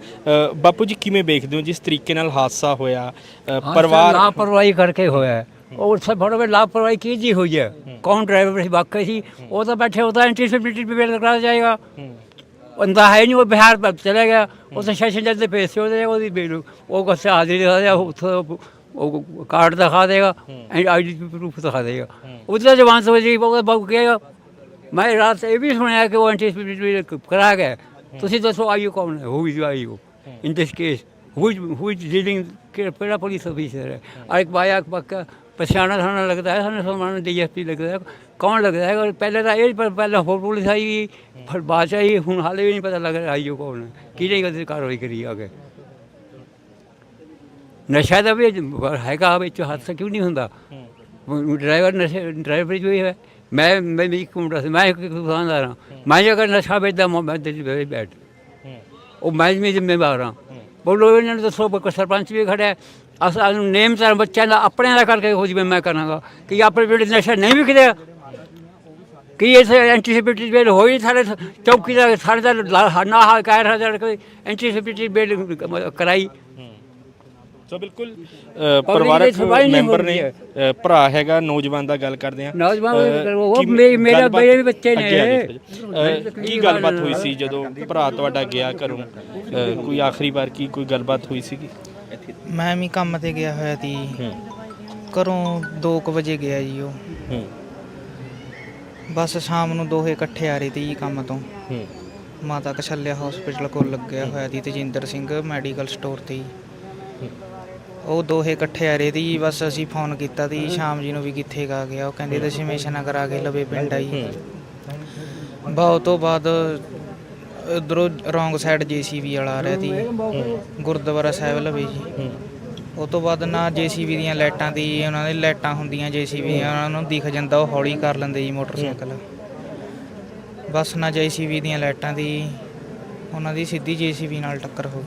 ਬਾਪੂ ਜੀ ਕਿਵੇਂ ਵੇਖਦੇ ਹੋ ਜਿਸ ਤਰੀਕੇ ਨਾਲ ਹਾਦਸਾ ਹੋਇਆ?
ਪਰਿਵਾਰ ਲਾਪਰਵਾਹੀ ਕਰਕੇ ਹੋਇਆ। ਹੈ। ਉਹ ਸਭ ਬੜਾ ਵੇ ਲਾਪਰਵਾਹੀ ਕੀ ਜੀ ਹੋਈ ਹੈ? ਕੌਣ ਡਰਾਈਵਰ ਸੀ? ਵਾਕਈ ਸੀ। ਉਹ ਤਾਂ ਬੈਠੇ ਉਹਦਾ ਐਂਟੀਸਿਪੇਟਰੀ ਵੀ ਵੇਲ ਕਰਾ ਜਾਏਗਾ। ਬੰਦਾ ਹੈ ਨਹੀਂ ਉਹ ਬਿਹਾਰ ਪ- ਚਲਾ ਗਿਆ। ਉਹ ਤਾਂ ਸੈਸ਼ਨ ਜੱਜ ਦੇ ਪੈਸੇ ਉਹਦੇ ਉਹਦੀ ਬੇਲੂ ਉਹ ਕੋਸੇ ਹਾਜ਼ਰੀ ਦਿਖਾ ਦਿਆ ਉੱਥੋਂ ਉਹ ਕਾਰਡ ਦਿਖਾ ਦੇਗਾ। ਆਈਡੀ ਪ੍ਰੂਫ ਦਿਖਾ ਦੇਗਾ। ਉਹਦਾ ਜਵਾਨ ਸਮਝ ਗਈ ਉਹ ਬਾਬੂ ਕਹੇਗਾ ਮੈਂ ਰਾਤ ਇਹ ਵੀ ਸੁਣਿਆ ਕਿ ਉਹ ਐਂਟੀਸਿਪੇਟਰੀ ਕਰਾ ਗਿਆ ਤੁਸੀਂ ਦੱਸੋ ਆਈਓ ਕੌਣ ਹੈ? Who is IO in this case is who is dealing ਕਿਹੜਾ ਪੁਲਿਸ ਅਫੀਸਰ ਹੈ? ਔਰ ਇੱਕ ਬਾਇਆ ਪੱਕਾ ਪਛਾਣਾ ਸਾਨੂੰ ਲੱਗਦਾ ਹੈ ਸਾਨੂੰ ਸਮਾਨ ਡੀਐਸਪੀ ਲੱਗਦਾ ਹੈ। ਕੌਣ ਲੱਗਦਾ ਹੈ? ਔਰ ਪਹਿਲੇ ਤਾਂ ਇਹ ਪਰ ਪਹਿਲਾਂ ਹੋਰ ਪੁਲਿਸ ਆਈ ਫਿਰ ਬਾਅਦ ਆਈ ਹੁਣ ਹਾਲੇ ਵੀ ਨਹੀਂ ਪਤਾ ਲੱਗ ਰਿਹਾ ਆਈਓ ਕੌਣ ਹੈ। ਕਿਹਨੇ ਕਦੇ ਕਾਰਵਾਈ ਕਰੀ ਆ ਕੇ ਨਸ਼ਾ ਦਾ ਵੀ ਹੈਗਾ ਵਿੱਚ ਹਾਦਸਾ ਕਿਉਂ ਨਹੀਂ ਹੁੰਦਾ? ਡਰਾਈਵਰ ਨਸ਼ੇ ਡਰਾਈਵਰ ਜੋ ਹੀ ਹੈ। ਮੈਂ ਮੈਂ ਵੀ ਇੱਕ ਮੁੰਡਾ ਸੀ ਮੈਂ ਇੱਕ ਦੁਕਾਨਦਾਰ ਹਾਂ। ਮੈਂ ਜੇ ਅਗਰ ਨਸ਼ਾ ਵੇਚਦਾ ਮੈਂ ਦਿੱਲੀ ਵੇ ਬੈਠ। ਉਹ ਮੈਂ ਵੀ ਜ਼ਿੰਮੇਵਾਰ ਹਾਂ। ਬੋਲੋ ਇਹਨਾਂ ਨੂੰ ਦੱਸੋ ਕੋਈ ਸਰਪੰਚ ਵੀ ਖੜਿਆ। ਅਸਾਂ ਨੂੰ ਨੇਮ ਤਾਂ ਬੱਚਿਆਂ ਦਾ ਆਪਣਿਆਂ ਦਾ ਕਰਕੇ ਹੋ ਜਿਵੇਂ ਮੈਂ ਕਰਾਂਗਾ ਕਿ ਆਪਣੇ 'ਚ ਨਸ਼ਾ ਨਹੀਂ ਵਿਕਦਾ। ਕੀ ਇਸ ਐਂਟੀਸਿਪੇਟਰੀ ਬੇਲ ਹੋਈ ਸਾਡੇ ਚੌਕੀ ਦਾ ਸਾਡੇ ਦਾ ਨਾ ਰਿਹਾ ਜਦ ਕੋਈ ਐਂਟੀਸਿਪੇਟਰੀ ਬੇਲ ਕਰਾਈ।
ਸੋ ਬਿਲਕੁਲ ਪਰਿਵਾਰਕ ਮੈਂਬਰ ਨੇ ਭਰਾ ਹੈਗਾ ਨੌਜਵਾਨ ਦਾ ਗੱਲ ਕਰਦੇ ਆ
ਨੌਜਵਾਨ ਉਹ ਮੇ- ਮੇਰਾ ਬੱਚੇ ਨੇ।
ਕੀ ਗੱਲਬਾਤ ਹੋਈ ਸੀ ਜਦੋਂ ਭਰਾ ਤੁਹਾਡਾ ਗਿਆ ਘਰੋਂ? ਕੋਈ ਆਖਰੀ ਵਾਰ ਕੀ ਕੋਈ ਗੱਲਬਾਤ ਹੋਈ ਸੀਗੀ?
ਮੈਂ ਵੀ ਕੰਮ ਤੇ ਗਿਆ ਹੋਇਆ ਸੀ। ਘਰੋਂ 2:00 ਵਜੇ ਗਿਆ ਜੀ ਉਹ।
ਹੂੰ।
ਬਸ ਸ਼ਾਮ ਨੂੰ ਦੋਹੇ ਇਕੱਠੇ ਆ ਰਹੇ ਸੀ ਜੀ ਕੰਮ ਤੋਂ।
ਹੂੰ।
ਮਾਤਾ ਕਸ਼ਲਿਆ ਹਸਪੀਟਲ ਕੋਲ ਲੱਗਿਆ ਹੋਇਆ ਸੀ ਤੇਜਿੰਦਰ ਸਿੰਘ ਮੈਡੀਕਲ ਸਟੋਰ ਤੇ ਜੀ। ਉਹ ਦੋਹੇ ਇਕੱਠੇ ਆ ਰਹੇ ਸੀ ਜੀ, ਬਸ ਅਸੀਂ ਫੋਨ ਕੀਤਾ ਸੀ ਸ਼ਾਮ ਜੀ ਨੂੰ ਵੀ ਕਿੱਥੇ ਗਾ ਗਿਆ ਉਹ ਕਹਿੰਦੇ ਦਸ਼ਮੇਸ਼ ਕਰਾ ਕੇ ਲਵੇ ਪਿੰਡ ਆਈ। ਬਹੁਤ ਤੋਂ ਬਾਅਦ ਉਧਰੋਂ ਰੋਂਗ ਸਾਈਡ ਜੀਸੀਬੀ ਵਾਲਾ ਆ ਰਿਹਾ ਸੀ ਗੁਰਦੁਆਰਾ ਸਾਹਿਬ ਲਵੇ ਜੀ। ਉਹ ਤੋਂ ਬਾਅਦ ਨਾ ਜੀਸੀਬੀ ਦੀਆਂ ਲਾਈਟਾਂ ਦੀ ਉਹਨਾਂ ਦੀ ਲਾਈਟਾਂ ਹੁੰਦੀਆਂ ਜੀਸੀਬੀ ਦੀਆਂ ਉਹਨਾਂ ਨੂੰ ਦਿਖ ਜਾਂਦਾ ਉਹ ਹੌਲੀ ਕਰ ਲੈਂਦੇ ਜੀ ਮੋਟਰਸਾਈਕਲ। ਬਸ ਨਾ ਜੀਸੀਬੀ ਦੀਆਂ ਲਾਈਟਾਂ ਦੀ ਉਹਨਾਂ ਦੀ ਸਿੱਧੀ ਜੀਸੀਬੀ ਨਾਲ ਟੱਕਰ ਹੋ ਗਈ।